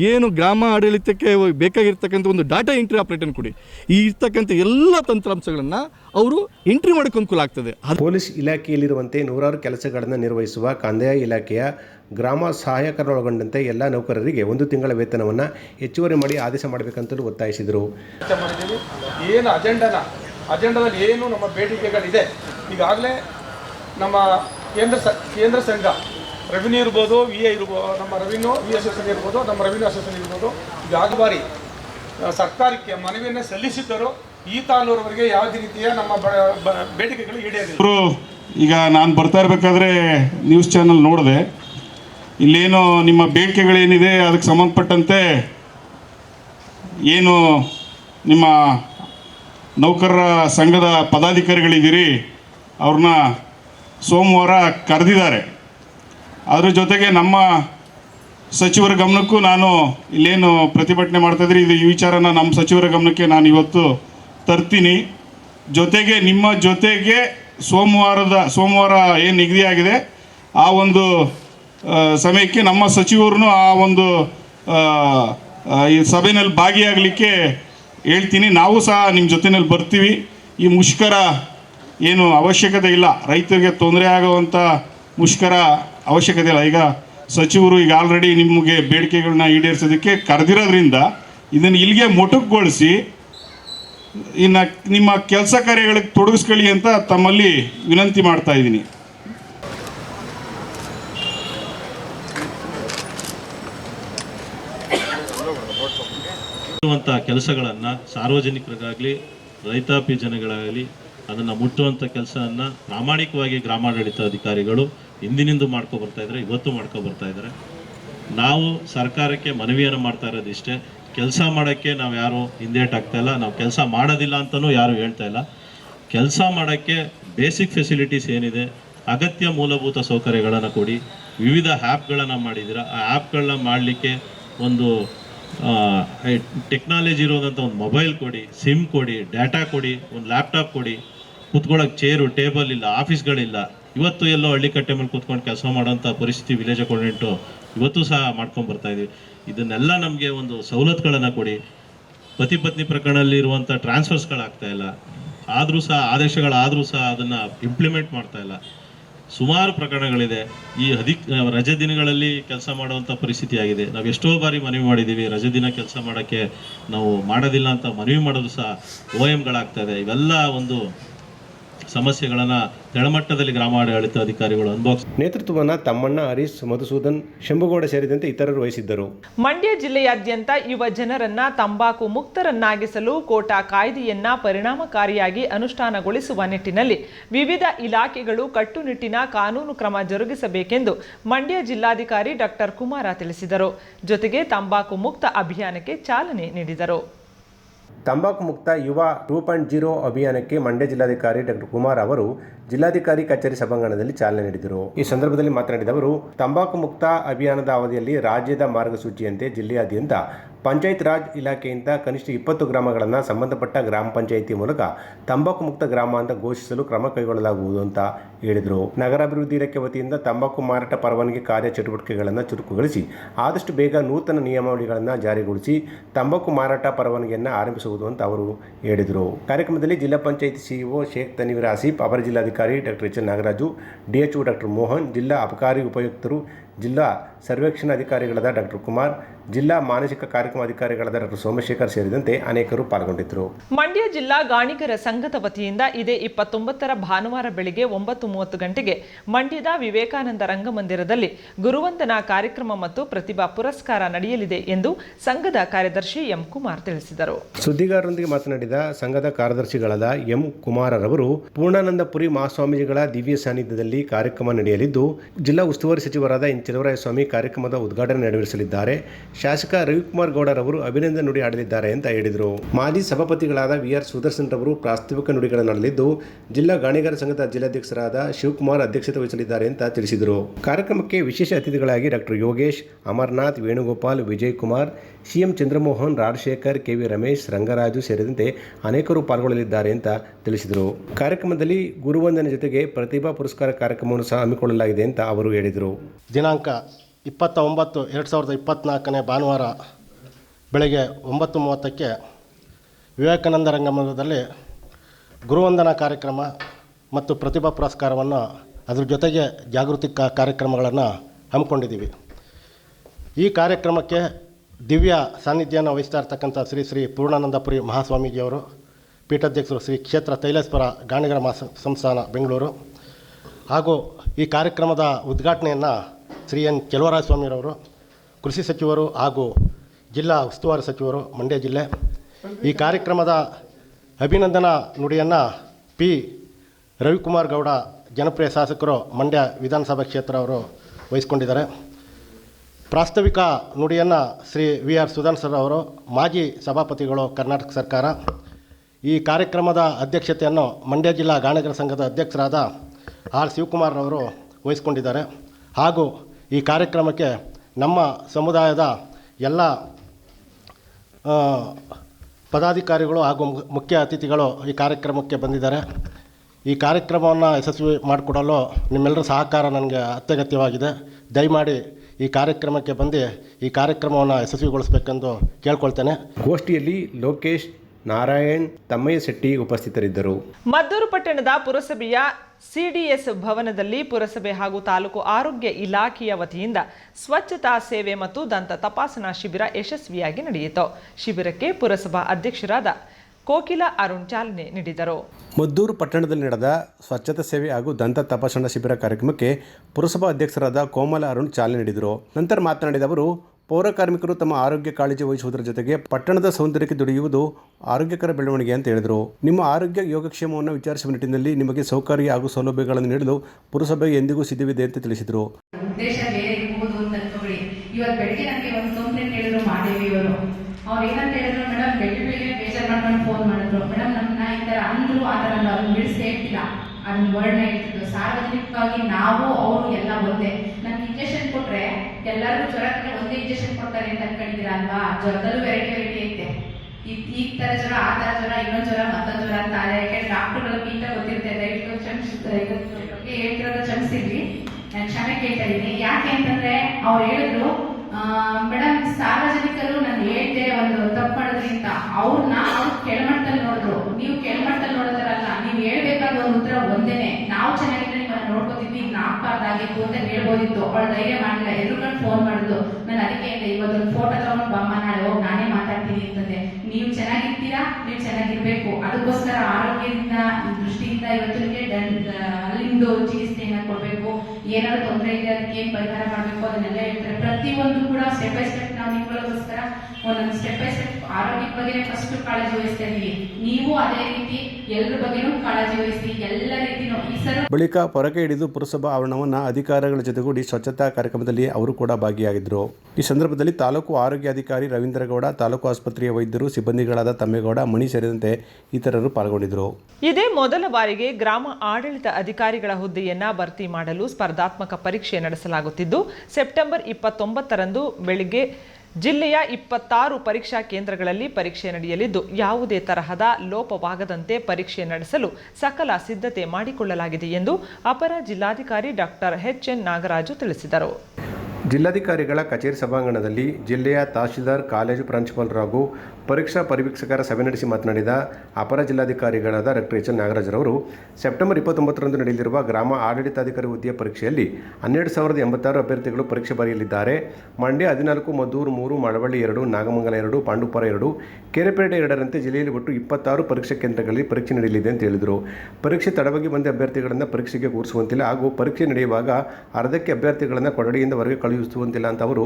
ಏನು ಗ್ರಾಮ ಆಡಳಿತಕ್ಕೆ ಬೇಕಾಗಿರ್ತಕ್ಕಂಥ ಒಂದು ಡಾಟಾ ಎಂಟ್ರಿ ಆಪರೇಟರ್ ಕೊಡಿ. ಈ ಇರ್ತಕ್ಕಂಥ ಎಲ್ಲ ತಂತ್ರಾಂಶಗಳನ್ನು ಅವರು ಎಂಟ್ರಿ ಮಾಡೋಕ್ಕೆ ಅನುಕೂಲ ಆಗ್ತದೆ. ಪೊಲೀಸ್ ಇಲಾಖೆಯಲ್ಲಿರುವಂತೆ ನೂರಾರು ಕೆಲಸಗಳನ್ನು ನಿರ್ವಹಿಸುವ ಕಂದಾಯ ಇಲಾಖೆಯ ಗ್ರಾಮ ಸಹಾಯಕರನ್ನೊಳಗೊಂಡಂತೆ ಎಲ್ಲ ನೌಕರರಿಗೆ ಒಂದು ತಿಂಗಳ ವೇತನವನ್ನು ಹೆಚ್ಚುವರಿ ಮಾಡಿ ಆದೇಶ ಮಾಡಬೇಕಂತಲೂ ಒತ್ತಾಯಿಸಿದರು. ಏನು ಅಜೆಂಡನ ಅಜೆಂಡದಲ್ಲಿ ಏನು ನಮ್ಮ ಬೇಡಿಕೆಗಳಿದೆ? ಈಗಾಗಲೇ ನಮ್ಮ ಕೇಂದ್ರ ಸ ಕೇಂದ್ರ ಸಂಘ ರೆವಿನ್ಯೂ ಇರ್ಬೋದು ವಿ ಎ ಇರ್ಬೋದು, ನಮ್ಮ ರೆವಿನ್ಯೂ ವಿ ಎಸ್ ಸತನ್ ಇರ್ಬೋದು, ನಮ್ಮ ರೆವಿನ್ಯೂ ಅಸೋಸಿಯೇಷನ್ ಇರ್ಬೋದು. ಈಗಾಗ ಬಾರಿ ಸರ್ಕಾರಕ್ಕೆ ಮನವಿಯನ್ನೇ ಸಲ್ಲಿಸಿದ್ದರು ಈ ತಾಲೂರವರೆಗೆ ಯಾವುದೇ ರೀತಿಯ ನಮ್ಮ ಬೇಡಿಕೆಗಳು ಈಡೇರಿ ಈಗ ನಾನು ಬರ್ತಾ ಇರಬೇಕಾದ್ರೆ ನ್ಯೂಸ್ ಚಾನಲ್ ನೋಡಿದೆ. ಇಲ್ಲೇನು ನಿಮ್ಮ ಬೇಡಿಕೆಗಳೇನಿದೆ, ಅದಕ್ಕೆ ಸಂಬಂಧಪಟ್ಟಂತೆ ಏನು ನಿಮ್ಮ ನೌಕರರ ಸಂಘದ ಪದಾಧಿಕಾರಿಗಳಿದ್ದೀರಿ, ಅವ್ರನ್ನ ಸೋಮವಾರ ಕರೆದಿದ್ದಾರೆ. ಅದ್ರ ಜೊತೆಗೆ ನಮ್ಮ ಸಚಿವರ ಗಮನಕ್ಕೂ ನಾನು ಇಲ್ಲೇನು ಪ್ರತಿಭಟನೆ ಮಾಡ್ತಾಯಿದ್ರಿ ಇದು ಈ ವಿಚಾರನ ನಮ್ಮ ಸಚಿವರ ಗಮನಕ್ಕೆ ನಾನು ಇವತ್ತು ತರ್ತೀನಿ. ಜೊತೆಗೆ ನಿಮ್ಮ ಜೊತೆಗೆ ಸೋಮವಾರದ, ಸೋಮವಾರ ಏನು ನಿಗದಿಯಾಗಿದೆ ಆ ಒಂದು ಸಮಯಕ್ಕೆ ನಮ್ಮ ಸಚಿವರನ್ನು ಆ ಒಂದು ಈ ಸಭೆಯಲ್ಲಿ ಭಾಗಿಯಾಗಲಿಕ್ಕೆ ಹೇಳ್ತೀನಿ. ನಾವು ಸಹ ನಿಮ್ಮ ಜೊತೆಯಲ್ಲಿ ಬರ್ತೀವಿ. ಈ ಮುಷ್ಕರ ಏನು ಅವಶ್ಯಕತೆ ಇಲ್ಲ. ರೈತರಿಗೆ ತೊಂದರೆ ಆಗುವಂಥ ಮುಷ್ಕರ ಅವಶ್ಯಕತೆ ಇಲ್ಲ. ಈಗ ಸಚಿವರು ಈಗ ಆಲ್ರೆಡಿ ನಿಮಗೆ ಬೇಡಿಕೆಗಳನ್ನ ಈಡೇರಿಸೋದಕ್ಕೆ ಕರೆದಿರೋದ್ರಿಂದ ಇದನ್ನು ಇಲ್ಲಿಗೆ ಮೊಟಕುಗೊಳಿಸಿ ಇನ್ನು ನಿಮ್ಮ ಕೆಲಸ ಕಾರ್ಯಗಳಿಗೆ ತೊಡಗಿಸ್ಕೊಳ್ಳಿ ಅಂತ ತಮ್ಮಲ್ಲಿ ವಿನಂತಿ ಮಾಡ್ತಾ ಇದ್ದೀನಿ. ಮುಟ್ಟುವಂಥ ಕೆಲಸಗಳನ್ನು ಸಾರ್ವಜನಿಕರಿಗಾಗಲಿ, ರೈತಾಪಿ ಜನಗಳಾಗಲಿ, ಅದನ್ನು ಮುಟ್ಟುವಂಥ ಕೆಲಸವನ್ನು ಪ್ರಾಮಾಣಿಕವಾಗಿ ಗ್ರಾಮಾಡಳಿತ ಅಧಿಕಾರಿಗಳು ಹಿಂದಿನಿಂದ ಮಾಡ್ಕೊ ಬರ್ತಾ ಇದ್ದಾರೆ, ಇವತ್ತು ಮಾಡ್ಕೊ ಬರ್ತಾ ಇದ್ದಾರೆ. ನಾವು ಸರ್ಕಾರಕ್ಕೆ ಮನವಿಯನ್ನು ಮಾಡ್ತಾ ಇರೋದು ಇಷ್ಟೇ. ಕೆಲಸ ಮಾಡೋಕ್ಕೆ ನಾವು ಯಾರು ಹಿಂದೇಟಾಗ್ತಾ ಇಲ್ಲ, ನಾವು ಕೆಲಸ ಮಾಡೋದಿಲ್ಲ ಅಂತಲೂ ಯಾರು ಹೇಳ್ತಾ ಇಲ್ಲ. ಕೆಲಸ ಮಾಡೋಕ್ಕೆ ಬೇಸಿಕ್ ಫೆಸಿಲಿಟೀಸ್ ಏನಿದೆ, ಅಗತ್ಯ ಮೂಲಭೂತ ಸೌಕರ್ಯಗಳನ್ನು ಕೊಡಿ. ವಿವಿಧ ಆ್ಯಪ್ಗಳನ್ನು ಮಾಡಿದ್ದೀರ, ಆ ಆ್ಯಪ್ಗಳನ್ನ ಮಾಡಲಿಕ್ಕೆ ಒಂದು ಟೆಕ್ನಾಲಜಿ ಇರೋದಂಥ ಒಂದು ಮೊಬೈಲ್ ಕೊಡಿ ಸಿಮ್ ಕೊಡಿ ಡಾಟಾ ಕೊಡಿ, ಒಂದು ಲ್ಯಾಪ್ಟಾಪ್ ಕೊಡಿ. ಕೂತ್ಕೊಳ್ಳೋಕೆ ಚೇರು, ಟೇಬಲ್ ಇಲ್ಲ, ಆಫೀಸ್ಗಳಿಲ್ಲ. ಇವತ್ತು ಎಲ್ಲೋ ಹಳ್ಳಿ ಕಟ್ಟೆ ಮೇಲೆ ಕೂತ್ಕೊಂಡು ಕೆಲಸ ಮಾಡೋಂಥ ಪರಿಸ್ಥಿತಿ ವಿಲೇಜ್ ಅಕೌಂಟೆಂಟು ಇವತ್ತು ಸಹ ಮಾಡ್ಕೊಂಡು ಬರ್ತಾ ಇದೀವಿ. ಇದನ್ನೆಲ್ಲ ನಮಗೆ ಒಂದು ಸವಲತ್ತುಗಳನ್ನು ಕೊಡಿ. ಪತಿ ಪತ್ನಿ ಪ್ರಕರಣದಲ್ಲಿ ಇರುವಂಥ ಟ್ರಾನ್ಸ್ಫರ್ಸ್ಗಳಾಗ್ತಾ ಇಲ್ಲ. ಆದರೂ ಸಹ, ಆದೇಶಗಳಾದರೂ ಸಹ ಅದನ್ನು ಇಂಪ್ಲಿಮೆಂಟ್ ಮಾಡ್ತಾ ಇಲ್ಲ. ಸುಮಾರು ಪ್ರಕರಣಗಳಿದೆ. ಈ ಅಧಿಕ ರಜೆ ದಿನಗಳಲ್ಲಿ ಕೆಲಸ ಮಾಡುವಂಥ ಪರಿಸ್ಥಿತಿ ಆಗಿದೆ. ನಾವು ಎಷ್ಟೋ ಬಾರಿ ಮನವಿ ಮಾಡಿದ್ದೀವಿ ರಜೆ ದಿನ ಕೆಲಸ ಮಾಡೋಕ್ಕೆ ನಾವು ಮಾಡೋದಿಲ್ಲ ಅಂತ ಮನವಿ ಮಾಡೋದು ಸಹ ಓ ಎಮ್ಗಳಾಗ್ತಾ ಇದೆ. ಇವೆಲ್ಲ ಒಂದು ಸಮಸ್ಯೆಗಳನ್ನು ತೆಳಮಟ್ಟದಲ್ಲಿ ಗ್ರಾಮಾಡಳಿತ ಅಧಿಕಾರಿಗಳು ಅನ್ಬಾಕ್ಸ್ ನೇತೃತ್ವವನ್ನು ತಮ್ಮಣ್ಣ ಹರೀಶ್ ಮಧುಸೂದನ್ ಶಂಭುಗೌಡ ಸೇರಿದಂತೆ ಇತರರು ವಹಿಸಿದ್ದರು. ಮಂಡ್ಯ ಜಿಲ್ಲೆಯಾದ್ಯಂತ ಯುವ ಜನರನ್ನ ತಂಬಾಕು ಮುಕ್ತರನ್ನಾಗಿಸಲು ಕೋಟಾ ಕಾಯ್ದೆಯನ್ನ ಪರಿಣಾಮಕಾರಿಯಾಗಿ ಅನುಷ್ಠಾನಗೊಳಿಸುವ ನಿಟ್ಟಿನಲ್ಲಿ ವಿವಿಧ ಇಲಾಖೆಗಳು ಕಟ್ಟುನಿಟ್ಟಿನ ಕಾನೂನು ಕ್ರಮ ಜರುಗಿಸಬೇಕೆಂದು ಮಂಡ್ಯ ಜಿಲ್ಲಾಧಿಕಾರಿ ಡಾಕ್ಟರ್ ಕುಮಾರ ತಿಳಿಸಿದರು. ಜೊತೆಗೆ ತಂಬಾಕು ಮುಕ್ತ ಅಭಿಯಾನಕ್ಕೆ ಚಾಲನೆ ನೀಡಿದರು. ತಂಬಾಕು ಮುಕ್ತ ಯುವ ಟೂ ಪಾಯಿಂಟ್ ಜೀರೋ ಅಭಿಯಾನಕ್ಕೆ ಮಂಡ್ಯ ಜಿಲ್ಲಾಧಿಕಾರಿ ಡಾಕ್ಟರ್ ಕುಮಾರ್ ಅವರು ಜಿಲ್ಲಾಧಿಕಾರಿ ಕಚೇರಿ ಸಭಾಂಗಣದಲ್ಲಿ ಚಾಲನೆ ನೀಡಿದರು. ಈ ಸಂದರ್ಭದಲ್ಲಿ ಮಾತನಾಡಿದ ಅವರು ತಂಬಾಕು ಮುಕ್ತ ಅಭಿಯಾನದ ಅವಧಿಯಲ್ಲಿ ರಾಜ್ಯದ ಮಾರ್ಗಸೂಚಿಯಂತೆ ಜಿಲ್ಲೆಯಾದ್ಯಂತ ಪಂಚಾಯತ್ ರಾಜ್ ಇಲಾಖೆಯಿಂದ ಕನಿಷ್ಠ ಇಪ್ಪತ್ತು ಗ್ರಾಮಗಳನ್ನು ಸಂಬಂಧಪಟ್ಟ ಗ್ರಾಮ ಪಂಚಾಯಿತಿ ಮೂಲಕ ತಂಬಾಕು ಮುಕ್ತ ಗ್ರಾಮ ಅಂತ ಘೋಷಿಸಲು ಕ್ರಮ ಕೈಗೊಳ್ಳಲಾಗುವುದು ಅಂತ ಹೇಳಿದರು. ನಗರಾಭಿವೃದ್ಧಿ ಇಲಾಖೆ ವತಿಯಿಂದ ತಂಬಾಕು ಮಾರಾಟ ಪರವಾನಗಿ ಕಾರ್ಯ ಚಟುವಟಿಕೆಗಳನ್ನು ಚುರುಕುಗೊಳಿಸಿ ಆದಷ್ಟು ಬೇಗ ನೂತನ ನಿಯಮಾವಳಿಗಳನ್ನು ಜಾರಿಗೊಳಿಸಿ ತಂಬಾಕು ಮಾರಾಟ ಪರವಾನಗಿಯನ್ನು ಆರಂಭಿಸುವುದು ಅಂತ ಅವರು ಹೇಳಿದರು. ಕಾರ್ಯಕ್ರಮದಲ್ಲಿ ಜಿಲ್ಲಾ ಪಂಚಾಯಿತಿ ಸಿಇಒ ಶೇಖ್ ತನವೀರ್ ಆಸೀಫ್, ಅಪರ ಜಿಲ್ಲಾಧಿಕಾರಿ doctor H Nagaraju DHO doctor Mohan, ಜಿಲ್ಲಾ ಅಬಕಾರಿ ಉಪಯುಕ್ತರು, ಜಿಲ್ಲಾ ಸರ್ವೇಕ್ಷಣಾಧಿಕಾರಿಗಳಾದ ಡಾಕ್ಟರ್ ಕುಮಾರ್ ಜಿಲ್ಲಾ ಮಾನಸಿಕ ಕಾರ್ಯಕ್ರಮ ಅಧಿಕಾರಿಗಳಾದ ಡಾಕ್ಟರ್ ಸೋಮಶೇಖರ್ ಸೇರಿದಂತೆ ಅನೇಕರು ಪಾಲ್ಗೊಂಡಿದ್ದರು. ಮಂಡ್ಯ ಜಿಲ್ಲಾ ಗಾಣಿಗರ ಸಂಘದ ವತಿಯಿಂದ ಇದೇ ಇಪ್ಪತ್ತೊಂಬತ್ತರ ಭಾನುವಾರ ಬೆಳಿಗ್ಗೆ ಒಂಬತ್ತು ಮೂವತ್ತು ಗಂಟೆಗೆ ಮಂಡ್ಯದ ವಿವೇಕಾನಂದ ರಂಗಮಂದಿರದಲ್ಲಿ ಗುರುವಂದನಾ ಕಾರ್ಯಕ್ರಮ ಮತ್ತು ಪ್ರತಿಭಾ ಪುರಸ್ಕಾರ ನಡೆಯಲಿದೆ ಎಂದು ಸಂಘದ ಕಾರ್ಯದರ್ಶಿ ಎಂ ಕುಮಾರ್ ತಿಳಿಸಿದರು. ಸುದ್ದಿಗಾರರೊಂದಿಗೆ ಮಾತನಾಡಿದ ಸಂಘದ ಕಾರ್ಯದರ್ಶಿಗಳಾದ ಎಂ ಕುಮಾರರವರು ಪೂರ್ಣಾನಂದಪುರಿ ಮಹಾಸ್ವಾಮೀಜಿಗಳ ದಿವ್ಯ ಸಾನ್ನಿಧ್ಯದಲ್ಲಿ ಕಾರ್ಯಕ್ರಮ ನಡೆಯಲಿದ್ದು ಜಿಲ್ಲಾ ಉಸ್ತುವಾರಿ ಸಚಿವರಾದ ಎನ್ ಚಿದವರಾಯಸ್ವಾಮಿ ಕಾರ್ಯಕ್ರಮದ ಉದ್ಘಾಟನೆ ನೆರವೇರಿಸಲಿದ್ದಾರೆ. ಶಾಸಕ ರವಿಕುಮಾರ್ ಗೌಡರವರು ಅಭಿನಂದನೆ ನುಡಿ ಆಡಲಿದ್ದಾರೆ ಅಂತ ಹೇಳಿದರು. ಮಾಜಿ ಸಭಾಪತಿಗಳಾದ ವಿ ಆರ್ ಸುದರ್ಶನ್ ರವರು ಪ್ರಾಸ್ತಾವಿಕ ನುಡಿಗಳನ್ನಾಡಲಿದ್ದು ಜಿಲ್ಲಾ ಗಾಣಿಗಾರ ಸಂಘದ ಜಿಲ್ಲಾಧ್ಯಕ್ಷರಾದ ಶಿವಕುಮಾರ್ ಅಧ್ಯಕ್ಷತೆ ವಹಿಸಲಿದ್ದಾರೆ ಅಂತ ತಿಳಿಸಿದರು. ಕಾರ್ಯಕ್ರಮಕ್ಕೆ ವಿಶೇಷ ಅತಿಥಿಗಳಾಗಿ doctor Yogesh, Amarnath, Venugopal Vijay Kumar CM Chandramohan, Rajashekar KV Ramesh, Rangaraju ಸೇರಿದಂತೆ ಅನೇಕರು ಪಾಲ್ಗೊಳ್ಳಲಿದ್ದಾರೆ ಅಂತ ತಿಳಿಸಿದರು. ಕಾರ್ಯಕ್ರಮದಲ್ಲಿ ಗುರುವಂದನೆ ಜೊತೆಗೆ ಪ್ರತಿಭಾ ಪುರಸ್ಕಾರ ಕಾರ್ಯಕ್ರಮವನ್ನು ಸಹ ಹಮ್ಮಿಕೊಳ್ಳಲಾಗಿದೆ ಅಂತ ಅವರು ಹೇಳಿದರು. ದಿನಾಂಕ ಇಪ್ಪತ್ತ ಒಂಬತ್ತು ಎರಡು ಸಾವಿರದ ಇಪ್ಪತ್ತ್ನಾಲ್ಕನೇ ಭಾನುವಾರ ಬೆಳಗ್ಗೆ ಒಂಬತ್ತು ಮೂವತ್ತಕ್ಕೆ ವಿವೇಕಾನಂದ ರಂಗಮಂದಿರದಲ್ಲಿ ಗುರುವಂದನಾ ಕಾರ್ಯಕ್ರಮ ಮತ್ತು ಪ್ರತಿಭಾ ಪುರಸ್ಕಾರವನ್ನು ಅದರ ಜೊತೆಗೆ ಜಾಗೃತಿ ಕಾರ್ಯಕ್ರಮಗಳನ್ನು ಹಮ್ಮಿಕೊಂಡಿದ್ದೀವಿ. ಈ ಕಾರ್ಯಕ್ರಮಕ್ಕೆ ದಿವ್ಯ ಸಾನ್ನಿಧ್ಯವನ್ನು ವಹಿಸ್ತಾ ಇರ್ತಕ್ಕಂಥ ಶ್ರೀ ಶ್ರೀ ಪೂರ್ಣಾನಂದಪುರಿ ಮಹಾಸ್ವಾಮೀಜಿಯವರು, ಪೀಠಾಧ್ಯಕ್ಷರು ಶ್ರೀ ಕ್ಷೇತ್ರ ತೈಲೇಶ್ವರ ಗಾಣಿಗರ ಮಹಾ ಸಂಸ್ಥಾನ ಬೆಂಗಳೂರು ಹಾಗೂ ಈ ಕಾರ್ಯಕ್ರಮದ ಉದ್ಘಾಟನೆಯನ್ನು ಶ್ರೀ ಎನ್ ಸ್ವಾಮಿರವರು ಕೃಷಿ ಸಚಿವರು ಹಾಗೂ ಜಿಲ್ಲಾ ಉಸ್ತುವಾರಿ ಸಚಿವರು, ಮಂಡ್ಯ ಜಿಲ್ಲೆ. ಈ ಕಾರ್ಯಕ್ರಮದ ಅಭಿನಂದನಾ ನುಡಿಯನ್ನು ಪಿ. ರವಿಕುಮಾರ್ ಗೌಡ, ಜನಪ್ರಿಯ ಶಾಸಕರು, ಮಂಡ್ಯ ವಿಧಾನಸಭಾ ಕ್ಷೇತ್ರ ಅವರು ವಹಿಸ್ಕೊಂಡಿದ್ದಾರೆ. ಪ್ರಾಸ್ತಾವಿಕ ನುಡಿಯನ್ನು ಶ್ರೀ ವಿ ಆರ್ ಸುಧಾನ್ ಅವರು, ಮಾಜಿ ಸಭಾಪತಿಗಳು, ಕರ್ನಾಟಕ ಸರ್ಕಾರ. ಈ ಕಾರ್ಯಕ್ರಮದ ಅಧ್ಯಕ್ಷತೆಯನ್ನು ಮಂಡ್ಯ ಜಿಲ್ಲಾ ಗಾಣಗರ ಸಂಘದ ಅಧ್ಯಕ್ಷರಾದ ಆರ್. ಶಿವಕುಮಾರ್ ಅವರು ವಹಿಸ್ಕೊಂಡಿದ್ದಾರೆ. ಹಾಗೂ ಈ ಕಾರ್ಯಕ್ರಮಕ್ಕೆ ನಮ್ಮ ಸಮುದಾಯದ ಎಲ್ಲ ಪದಾಧಿಕಾರಿಗಳು ಹಾಗೂ ಮುಖ್ಯ ಅತಿಥಿಗಳು ಈ ಕಾರ್ಯಕ್ರಮಕ್ಕೆ ಬಂದಿದ್ದಾರೆ. ಈ ಕಾರ್ಯಕ್ರಮವನ್ನು ಯಶಸ್ವಿ ಮಾಡಿಕೊಡಲು ನಿಮ್ಮೆಲ್ಲರ ಸಹಕಾರ ನನಗೆ ಅತ್ಯಗತ್ಯವಾಗಿದೆ. ದಯಮಾಡಿ ಈ ಕಾರ್ಯಕ್ರಮಕ್ಕೆ ಬಂದು ಈ ಕಾರ್ಯಕ್ರಮವನ್ನು ಯಶಸ್ವಿಗೊಳಿಸಬೇಕೆಂದು ಕೇಳ್ಕೊಳ್ತೇನೆ. ಗೋಷ್ಠಿಯಲ್ಲಿ ಲೋಕೇಶ್ ನಾರಾಯಣ್ ತಮ್ಮಯ್ಯ ಶೆಟ್ಟಿ ಉಪಸ್ಥಿತರಿದ್ದರು. ಮದ್ದೂರು ಪಟ್ಟಣದ ಪುರಸಭೆಯ ಸಿಡಿಎಸ್ ಭವನದಲ್ಲಿ ಪುರಸಭೆ ಹಾಗೂ ತಾಲೂಕು ಆರೋಗ್ಯ ಇಲಾಖೆಯ ವತಿಯಿಂದ ಸ್ವಚ್ಛತಾ ಸೇವೆ ಮತ್ತು ದಂತ ತಪಾಸಣಾ ಶಿಬಿರ ಯಶಸ್ವಿಯಾಗಿ ನಡೆಯಿತು. ಶಿಬಿರಕ್ಕೆ ಪುರಸಭಾ ಅಧ್ಯಕ್ಷರಾದ ಕೋಕಿಲ ಅರುಣ್ ಚಾಲನೆ ನೀಡಿದರು. ಮದ್ದೂರು ಪಟ್ಟಣದಲ್ಲಿ ನಡೆದ ಸ್ವಚ್ಛತಾ ಸೇವೆ ಹಾಗೂ ದಂತ ತಪಾಸಣಾ ಶಿಬಿರ ಕಾರ್ಯಕ್ರಮಕ್ಕೆ ಪುರಸಭಾ ಅಧ್ಯಕ್ಷರಾದ ಕೋಮಲ ಅರುಣ್ ಚಾಲನೆ ನೀಡಿದರು. ನಂತರ ಮಾತನಾಡಿದ ಅವರು ಪೌರ ಕಾರ್ಮಿಕರು ತಮ್ಮ ಆರೋಗ್ಯ ಕಾಳಜಿ ವಹಿಸುವುದರ ಜೊತೆಗೆ ಪಟ್ಟಣದ ಸೌಂದರ್ಯಕ್ಕೆ ದುಡಿಯುವುದು ಆರೋಗ್ಯಕರ ಬೆಳವಣಿಗೆ ಅಂತ ಹೇಳಿದರು. ನಿಮ್ಮ ಆರೋಗ್ಯ ಯೋಗಕ್ಷೇಮವನ್ನು ವಿಚಾರಿಸುವ ನಿಟ್ಟಿನಲ್ಲಿ ನಿಮಗೆ ಸೌಕರ್ಯ ಹಾಗೂ ಸೌಲಭ್ಯಗಳನ್ನು ನೀಡಲು ಪುರಸಭೆ ಎಂದಿಗೂ ಸಿದ್ಧವಿದೆ ಅಂತ ತಿಳಿಸಿದರು. ಅದನ್ನ ಹೇಳ್ತಿದ್ರು. ಸಾರ್ವಜನಿಕವಾಗಿ ನಾವು, ಅವರು ಎಲ್ಲ ಒಂದೇ. ನನ್ಗೆ ಇಂಜೆಕ್ಷನ್ ಕೊಟ್ರೆ ಎಲ್ಲರೂ ಜ್ವರ ಒಂದೇ ಇಂಜೆಕ್ಷನ್ ಕೊಡ್ತಾರೆ ಅಂತ ಅನ್ಕೊಂಡಿದ್ದೀರಾ ಅಲ್ವಾ? ಜ್ವರದಲ್ಲೂ ವೆರೈಟಿ ವೆರೈಟಿ ಐತೆ. ಈ ತರ ಜ್ವರ, ಆ ತರ ಜ್ವರ, ಇನ್ನೊಂದು ಜ್ವರ, ಮತ್ತೊಂದು ಜ್ವರ ಅಂತ ಯಾಕೆ ಡಾಕ್ಟರ್ಗಳು ನೀಟಾಗಿ ಗೊತ್ತಿರುತ್ತೆ ರೈಟ್ ಹೇಳ್ತಿರೋದು ಕ್ಷಮಿಸಿದ್ವಿ ನಾನು ಕ್ಷಮೆ ಕೇಳ್ತಾ ಇದ್ದೀನಿ. ಯಾಕೆ ಅಂತಂದ್ರೆ ಅವ್ರು ಹೇಳಿದ್ರು ಮೇಡಮ್ ಸಾರ್ವಜನಿಕರು ನಾನು ಹೇಳ್ದೆ ಒಂದು ತಪ್ಪು ಮಾಡೋದ್ರಿಂದ. ಅವ್ರನ್ನ ಅವ್ರು ಕೆಳಮಟ್ಟದಲ್ಲಿ ನೋಡಿದ್ರು. ನೀವು ಕೆಳಮಟ್ಟದಲ್ಲಿ ನೋಡೋದಾರಲ್ಲ, ನೀವು ಹೇಳ್ಬೇಕಾದ ಒಂದು ಉತ್ತರ ಒಂದೇನೆ. ನಾವು ಚೆನ್ನಾಗಿದ್ರೆ ನಿಮ್ಮನ್ನ ನೋಡ್ಕೋತಿದ್ವಿ ಈಗ ಅಂತ ಹೇಳ್ಬೋದಿತ್ತು. ಅವಳು ಧೈರ್ಯ ಮಾಡಿಲ್ಲ ಎದುರುಕೊಂಡು ಫೋನ್ ಹೇಳಿದೆ ಇವತ್ತೊಂದು ಫೋಟೋ ತಗೊಂಡು ಬಮ್ಮ ನಾಳೆ ಹೋಗಿ ನಾನೇ ಮಾತಾಡ್ತೀನಿ ಅಂತಂದೆ. ನೀವು ಚೆನ್ನಾಗಿರ್ತೀರಾ? ನೀವು ಚೆನ್ನಾಗಿರ್ಬೇಕು. ಅದಕ್ಕೋಸ್ಕರ ಆರೋಗ್ಯದಿಂದ, ದೃಷ್ಟಿಯಿಂದ ಇವತ್ತು ನಿಮಗೆ ಅಲ್ಲಿಂದು ಚಿಕಿತ್ಸೆಯನ್ನ ಕೊಡಬೇಕು. ಏನಾದ್ರು ತೊಂದರೆ ಇದೆ, ಅದಕ್ಕೆ ಏನ್ ಪರಿಹಾರ ಮಾಡಬೇಕು, ಅದನ್ನೆಲ್ಲ ಹೇಳ್ತಾರೆ. ಪ್ರತಿಯೊಂದು ಕೂಡ ಸ್ಟೆಪ್ ಬೈ ಸ್ಟೆಪ್ ನಾವು ನಿಮ್ಗಳಿಗೋಸ್ಕರ ಒಂದೊಂದು ಸ್ಟೆಪ್ ಬೈ ಸ್ಟೆಪ್ ಆರೋಗ್ಯದ ಬಗ್ಗೆ ಫಸ್ಟ್ ಕಾಳಜಿ ವಹಿಸ್ತಾ ಇದೀವಿ ನೀವು ಅದೇ ರೀತಿ ಎಲ್ಲರ ಬಗ್ಗೆನೂ ಕಾಳಜಿ ವಹಿಸಿ ಎಲ್ಲ ರೀತಿನೂ ಈ ಸರ್ ಬಳಿಕ ಪೊರಕೆ ಹಿಡಿದು ಪುರಸಭಾ ಆವರಣವನ್ನು ಅಧಿಕಾರಿಗಳ ಜೊತೆಗೂಡಿ ಸ್ವಚ್ಛತಾ ಕಾರ್ಯಕ್ರಮದಲ್ಲಿ ಅವರು ಕೂಡ ಭಾಗಿಯಾಗಿದ್ದರು ಈ ಸಂದರ್ಭದಲ್ಲಿ ತಾಲೂಕು ಆರೋಗ್ಯಾಧಿಕಾರಿ ರವೀಂದ್ರಗೌಡ ತಾಲೂಕು ಆಸ್ಪತ್ರೆಯ ವೈದ್ಯರು ಸಿಬ್ಬಂದಿಗಳಾದ ತಮ್ಮೇಗೌಡ ಮಣಿ ಸೇರಿದಂತೆ ಇತರರು ಪಾಲ್ಗೊಂಡಿದ್ದರು ಇದೇ ಮೊದಲ ಬಾರಿಗೆ ಗ್ರಾಮ ಆಡಳಿತ ಅಧಿಕಾರಿಗಳ ಹುದ್ದೆಯನ್ನ ಭರ್ತಿ ಮಾಡಲು ಸ್ಪರ್ಧಾತ್ಮಕ ಪರೀಕ್ಷೆ ನಡೆಸಲಾಗುತ್ತಿದ್ದು ಸೆಪ್ಟೆಂಬರ್ ಇಪ್ಪತ್ತೊಂಬತ್ತರಂದು ಬೆಳಿಗ್ಗೆ ಜಿಲ್ಲೆಯ ಇಪ್ಪತ್ತಾರು ಪರೀಕ್ಷಾ ಕೇಂದ್ರಗಳಲ್ಲಿ ಪರೀಕ್ಷೆ ನಡೆಯಲಿದ್ದು, ಯಾವುದೇ ತರಹದ ಲೋಪವಾಗದಂತೆ ಪರೀಕ್ಷೆ ನಡೆಸಲು ಸಕಲ ಸಿದ್ಧತೆ ಮಾಡಿಕೊಳ್ಳಲಾಗಿದೆ ಎಂದು ಅಪರ ಜಿಲ್ಲಾಧಿಕಾರಿ ಡಾಕ್ಟರ್ ಎಚ್ ಎನ್ ನಾಗರಾಜು ತಿಳಿಸಿದರು. ಜಿಲ್ಲಾಧಿಕಾರಿಗಳ ಕಚೇರಿ ಸಭಾಂಗಣದಲ್ಲಿ ಜಿಲ್ಲೆಯ ತಹಶೀಲ್ದಾರ್, ಕಾಲೇಜು ಪ್ರಾಂಶುಪಾಲರು ಹಾಗೂ ಪರೀಕ್ಷಾ ಪರಿವೀಕ್ಷಕರ ಸಭೆ ನಡೆಸಿ ಮಾತನಾಡಿದ ಅಪರ ಜಿಲ್ಲಾಧಿಕಾರಿಗಳಾದ ಡಾಕ್ಟರ್ ಎಚ್ ಎನ್ ನಾಗರಾಜರವರು, ಸೆಪ್ಟೆಂಬರ್ ಇಪ್ಪತ್ತೊಂಬತ್ತರಂದು ನಡೆಯಲಿರುವ ಗ್ರಾಮ ಆಡಳಿತಾಧಿಕಾರಿ ಹುದ್ದೆಯ ಪರೀಕ್ಷೆಯಲ್ಲಿ ಹನ್ನೆರಡು ಸಾವಿರದ ಎಂಬತ್ತಾರು ಅಭ್ಯರ್ಥಿಗಳು ಪರೀಕ್ಷೆ ಬರೆಯಲಿದ್ದಾರೆ. ಮಂಡ್ಯ ಹದಿನಾಲ್ಕು, ಮದ್ದೂರು ಮೂರು, ಮಳವಳ್ಳಿ ಎರಡು, ನಾಗಮಂಗಲ ಎರಡು, ಪಾಂಡುಪುರ ಎರಡು, ಕೆರೆಪೇಟೆ ಎರಡರಂತೆ ಜಿಲ್ಲೆಯಲ್ಲಿ ಒಟ್ಟು ಇಪ್ಪತ್ತಾರು ಪರೀಕ್ಷಾ ಕೇಂದ್ರಗಳಲ್ಲಿ ಪರೀಕ್ಷೆ ನಡೆಯಲಿದೆ ಅಂತ ಹೇಳಿದರು. ಪರೀಕ್ಷೆ ತಡವಾಗಿ ಬಂದ ಅಭ್ಯರ್ಥಿಗಳನ್ನು ಪರೀಕ್ಷೆಗೆ ಕೂರಿಸುವಂತಿಲ್ಲ ಹಾಗೂ ಪರೀಕ್ಷೆ ನಡೆಯುವಾಗ ಅರ್ಧಕ್ಕೆ ಅಭ್ಯರ್ಥಿಗಳನ್ನು ಕೊಡಡಿಯಿಂದ ಹೊರಗೆ ಕಳುಹಿಸಿ ಕಳುಹಿಸುವಂತಿಲ್ಲ ಅಂತ ಅವರು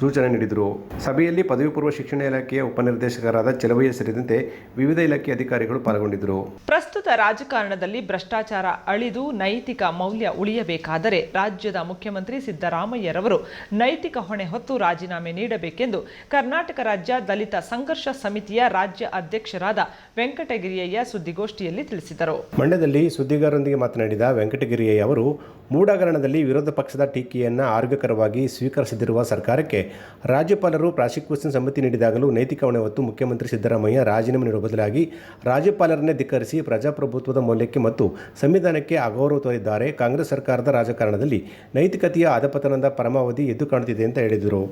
ಸೂಚನೆ ನೀಡಿದರು ಸಭೆಯಲ್ಲಿ ಪದವಿ ಪೂರ್ವ ಶಿಕ್ಷಣ ಇಲಾಖೆಯ ಉಪನಿರ್ದೇಶಕರಾದ ಚಲವಯ್ಯ ಸೇರಿದಂತೆ ವಿವಿಧ ಇಲಾಖೆ ಅಧಿಕಾರಿಗಳು ಪಾಲ್ಗೊಂಡಿದ್ದರು. ಪ್ರಸ್ತುತ ರಾಜಕಾರಣದಲ್ಲಿ ಭ್ರಷ್ಟಾಚಾರ ಅಳಿದು ನೈತಿಕ ಮೌಲ್ಯ ಉಳಿಯಬೇಕಾದರೆ ರಾಜ್ಯದ ಮುಖ್ಯಮಂತ್ರಿ ಸಿದ್ದರಾಮಯ್ಯರವರು ನೈತಿಕ ಹೊಣೆ ಹೊತ್ತು ರಾಜೀನಾಮೆ ನೀಡಬೇಕೆಂದು ಕರ್ನಾಟಕ ರಾಜ್ಯ ದಲಿತ ಸಂಘರ್ಷ ಸಮಿತಿಯ ರಾಜ್ಯ ಅಧ್ಯಕ್ಷರಾದ ವೆಂಕಟಗಿರಿಯಯ್ಯ ಸುದ್ದಿಗೋಷ್ಠಿಯಲ್ಲಿ ತಿಳಿಸಿದರು. ಮಂಡ್ಯದಲ್ಲಿ ಸುದ್ದಿಗಾರರೊಂದಿಗೆ ಮಾತನಾಡಿದ ವೆಂಕಟಗಿರಿಯಯ್ಯ ಅವರು ಮೂಡಾಗರಣದಲ್ಲಿ ವಿರೋಧ ಪಕ್ಷದ ಟೀಕೆಯನ್ನು ಆರೋಗ್ಯಕರವಾಗಿ ಸ್ವೀಕರಿಸದಿರುವ ಸರ್ಕಾರಕ್ಕೆ ರಾಜ್ಯಪಾಲರು ಪ್ರಾಸಿಕ್ಯೂಷನ್ ಸಮಿತಿ ನೀಡಿದಾಗಲೂ ನೈತಿಕ ಹೊಣೆ ಹೊತ್ತು ಮುಖ್ಯಮಂತ್ರಿ ಸಿದ್ದರಾಮಯ್ಯ ರಾಜೀನಾಮೆ ನೀಡುವ ಬದಲಾಗಿ ರಾಜ್ಯಪಾಲರನ್ನೇ ಧಿಕ್ಕರಿಸಿ ಪ್ರಜಾಪ್ರಭುತ್ವದ ಮೌಲ್ಯಕ್ಕೆ ಮತ್ತು ಸಂವಿಧಾನಕ್ಕೆ ಅಗೌರವ ತೋರಿದ್ದಾರೆ ಕಾಂಗ್ರೆಸ್ ಸರ್ಕಾರದ ರಾಜಕಾರಣದಲ್ಲಿ ನೈತಿಕತೆಯ ಅಧಪತನದ ಪರಮಾವಧಿ ಎದ್ದು ಕಾಣುತ್ತಿದೆ ಅಂತ ಹೇಳಿದರು.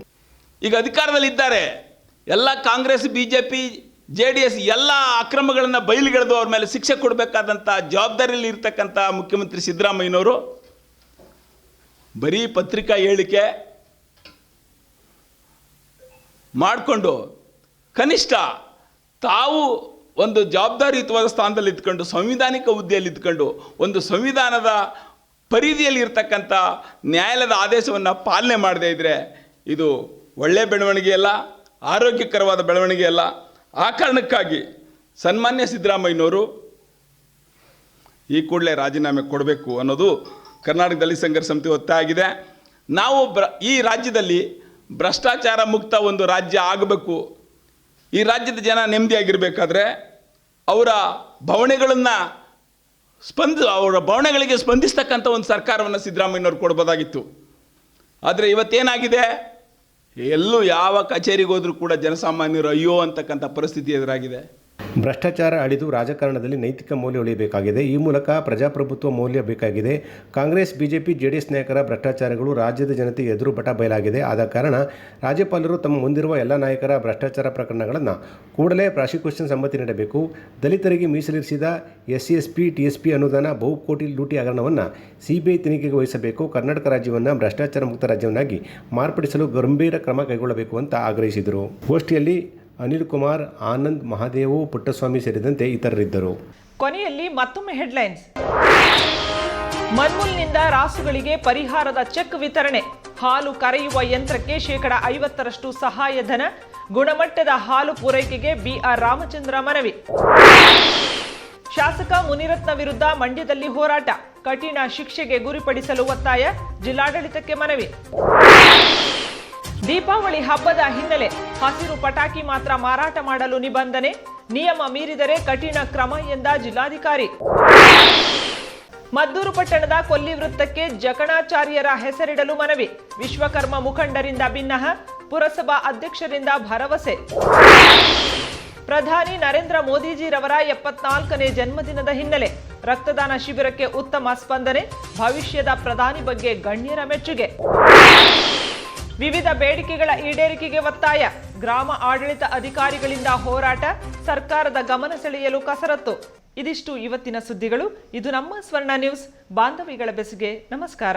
ಈಗ ಅಧಿಕಾರದಲ್ಲಿದ್ದಾರೆ ಎಲ್ಲ Congress B J P J D S ಎಲ್ಲ ಅಕ್ರಮಗಳನ್ನು ಬಯಲಿಗೆಳೆದು ಅವ್ರ ಮೇಲೆ ಶಿಕ್ಷೆ ಕೊಡಬೇಕಾದಂಥ ಜವಾಬ್ದಾರಿಯಲ್ಲಿ ಇರ್ತಕ್ಕಂಥ ಮುಖ್ಯಮಂತ್ರಿ ಸಿದ್ದರಾಮಯ್ಯನವರು ಬರೀ ಪತ್ರಿಕಾ ಹೇಳಿಕೆ ಮಾಡಿಕೊಂಡು ಕನಿಷ್ಠ ತಾವು ಒಂದು ಜವಾಬ್ದಾರಿಯುತವಾದ ಸ್ಥಾನದಲ್ಲಿ ಇದ್ಕೊಂಡು, ಸಂವಿಧಾನಿಕ ಹುದ್ದೆಯಲ್ಲಿ ಇದ್ಕೊಂಡು, ಒಂದು ಸಂವಿಧಾನದ ಪರಿಧಿಯಲ್ಲಿ ಇರ್ತಕ್ಕಂಥ ನ್ಯಾಯಾಲಯದ ಆದೇಶವನ್ನು ಪಾಲನೆ ಮಾಡದೇ ಇದ್ದರೆ ಇದು ಒಳ್ಳೆಯ ಬೆಳವಣಿಗೆಯಲ್ಲ ಆರೋಗ್ಯಕರವಾದ ಬೆಳವಣಿಗೆಯಲ್ಲ ಆ ಕಾರಣಕ್ಕಾಗಿ ಸನ್ಮಾನ್ಯ ಸಿದ್ದರಾಮಯ್ಯನವರು ಈ ಕೂಡಲೇ ರಾಜೀನಾಮೆ ಕೊಡಬೇಕು ಅನ್ನೋದು ಕರ್ನಾಟಕ ದಲಿತ ಸಂಘರ್ಷ ಸಮಿತಿ ಒತ್ತಾಗಿದೆ. ನಾವು ಬ್ರ ಈ ರಾಜ್ಯದಲ್ಲಿ ಭ್ರಷ್ಟಾಚಾರ ಮುಕ್ತ ಒಂದು ರಾಜ್ಯ ಆಗಬೇಕು. ಈ ರಾಜ್ಯದ ಜನ ನೆಮ್ಮದಿಯಾಗಿರಬೇಕಾದ್ರೆ ಅವರ ಭಾವನೆಗಳನ್ನು ಸ್ಪಂದ, ಅವರ ಭಾವನೆಗಳಿಗೆ ಸ್ಪಂದಿಸ್ತಕ್ಕಂಥ ಒಂದು ಸರ್ಕಾರವನ್ನು ಸಿದ್ದರಾಮಯ್ಯನವ್ರು ಕೊಡ್ಬೋದಾಗಿತ್ತು. ಆದರೆ ಇವತ್ತೇನಾಗಿದೆ? ಎಲ್ಲೂ ಯಾವ ಕಚೇರಿಗೆ ಹೋದರೂ ಕೂಡ ಜನಸಾಮಾನ್ಯರು ಅಯ್ಯೋ ಅಂತಕ್ಕಂಥ ಪರಿಸ್ಥಿತಿ ಎದುರಾಗಿದೆ. ಭ್ರಷ್ಟಾಚಾರ ಅಳಿದು ರಾಜಕಾರಣದಲ್ಲಿ ನೈತಿಕ ಮೌಲ್ಯ ಉಳಿಯಬೇಕಾಗಿದೆ. ಈ ಮೂಲಕ ಪ್ರಜಾಪ್ರಭುತ್ವ ಮೌಲ್ಯ ಬೇಕಾಗಿದೆ. ಕಾಂಗ್ರೆಸ್, ಬಿಜೆಪಿ, ಜೆಡಿಎಸ್ ನಾಯಕರ ಭ್ರಷ್ಟಾಚಾರಗಳು ರಾಜ್ಯದ ಜನತೆಗೆ ಎದುರು ಬಟ ಬಯಲಾಗಿದೆ ಆದ ಕಾರಣ ರಾಜ್ಯಪಾಲರು ತಮ್ಮ ಮುಂದಿರುವ ಎಲ್ಲ ನಾಯಕರ ಭ್ರಷ್ಟಾಚಾರ ಪ್ರಕರಣಗಳನ್ನು ಕೂಡಲೇ ಪ್ರಾಸಿಕ್ಯೂಷನ್ ಸಮ್ಮತಿ ನೀಡಬೇಕು. ದಲಿತರಿಗೆ ಮೀಸಲಿರಿಸಿದ S S P T S P ಅನುದಾನ ಬಹುಕೋಟಿ ಲೂಟಿ ಹಗರಣವನ್ನು ಸಿಬಿಐ ತನಿಖೆಗೆ ವಹಿಸಬೇಕು. ಕರ್ನಾಟಕ ರಾಜ್ಯವನ್ನು ಭ್ರಷ್ಟಾಚಾರ ಮುಕ್ತ ರಾಜ್ಯವನ್ನಾಗಿ ಮಾರ್ಪಡಿಸಲು ಗಂಭೀರ ಕ್ರಮ ಕೈಗೊಳ್ಳಬೇಕು ಅಂತ ಆಗ್ರಹಿಸಿದರು. ಗೋಷ್ಠಿಯಲ್ಲಿ ಅನಿಲ್ ಕುಮಾರ್, ಆನಂದ್ ಮಹಾದೇವು, ಪುಟ್ಟಸ್ವಾಮಿ ಸೇರಿದಂತೆ ಇತರರಿದ್ದರು. ಕೊನೆಯಲ್ಲಿ ಮತ್ತೊಮ್ಮೆ ಹೆಡ್ಲೈನ್ಸ್. ಮನ್ಮೂಲ್ನಿಂದ ರಾಸುಗಳಿಗೆ ಪರಿಹಾರದ ಚೆಕ್ ವಿತರಣೆ. ಹಾಲು ಕರೆಯುವ ಯಂತ್ರಕ್ಕೆ ಶೇಕಡ ಐವತ್ತರಷ್ಟು ಸಹಾಯಧನ ಗುಣಮಟ್ಟದ ಹಾಲು ಪೂರೈಕೆಗೆ ಬಿಆರ್ ರಾಮಚಂದ್ರ ಮನವಿ. ಶಾಸಕ ಮುನಿರತ್ನ ವಿರುದ್ಧ ಮಂಡ್ಯದಲ್ಲಿ ಹೋರಾಟ. ಕಠಿಣ ಶಿಕ್ಷೆಗೆ ಗುರಿಪಡಿಸಲು ಒತ್ತಾಯ. ಜಿಲ್ಲಾಡಳಿತಕ್ಕೆ ಮನವಿ. ದೀಪಾವಳಿ ಹಬ್ಬದ ಹಿನ್ನೆಲೆ ಹಸಿರು ಪಟಾಕಿ ಮಾತ್ರ ಮಾರಾಟ ಮಾಡಲು ನಿಬಂಧನೆ. ನಿಯಮ ಮೀರಿದರೆ ಕಠಿಣ ಕ್ರಮ ಎಂದ ಜಿಲ್ಲಾಧಿಕಾರಿ. ಮದ್ದೂರು ಪಟ್ಟಣದ ಕೊಲ್ಲಿ ವೃತ್ತಕ್ಕೆ ಜಕಣಾಚಾರ್ಯರ ಹೆಸರಿಡಲು ಮನವಿ. ವಿಶ್ವಕರ್ಮ ಮುಖಂಡರಿಂದ ಭಿನ್ನಹ ಪುರಸಭಾ ಅಧ್ಯಕ್ಷರಿಂದ ಭರವಸೆ. ಪ್ರಧಾನಿ ನರೇಂದ್ರ ಮೋದಿಜಿರವರ ಎಪ್ಪತ್ನಾಲ್ಕನೇ ಜನ್ಮದಿನದ ಹಿನ್ನೆಲೆ ರಕ್ತದಾನ ಶಿಬಿರಕ್ಕೆ ಉತ್ತಮ ಸ್ಪಂದನೆ, ಭವಿಷ್ಯದ ಪ್ರಧಾನಿ ಬಗ್ಗೆ ಗಣ್ಯರ ಮೆಚ್ಚುಗೆ. ವಿವಿಧ ಬೇಡಿಕೆಗಳ ಈಡೇರಿಕೆಗೆ ಒತ್ತಾಯ. ಗ್ರಾಮ ಆಡಳಿತ ಅಧಿಕಾರಿಗಳಿಂದ ಹೋರಾಟ, ಸರ್ಕಾರದ ಗಮನ ಸೆಳೆಯಲು ಕಸರತ್ತು. ಇದಿಷ್ಟು ಇವತ್ತಿನ ಸುದ್ದಿಗಳು. ಇದು ನಮ್ಮ ಸ್ವರ್ಣ ನ್ಯೂಸ್. ಬಾಂಧವಿಗಳ ಬೆಸುಗೆ ನಮಸ್ಕಾರ.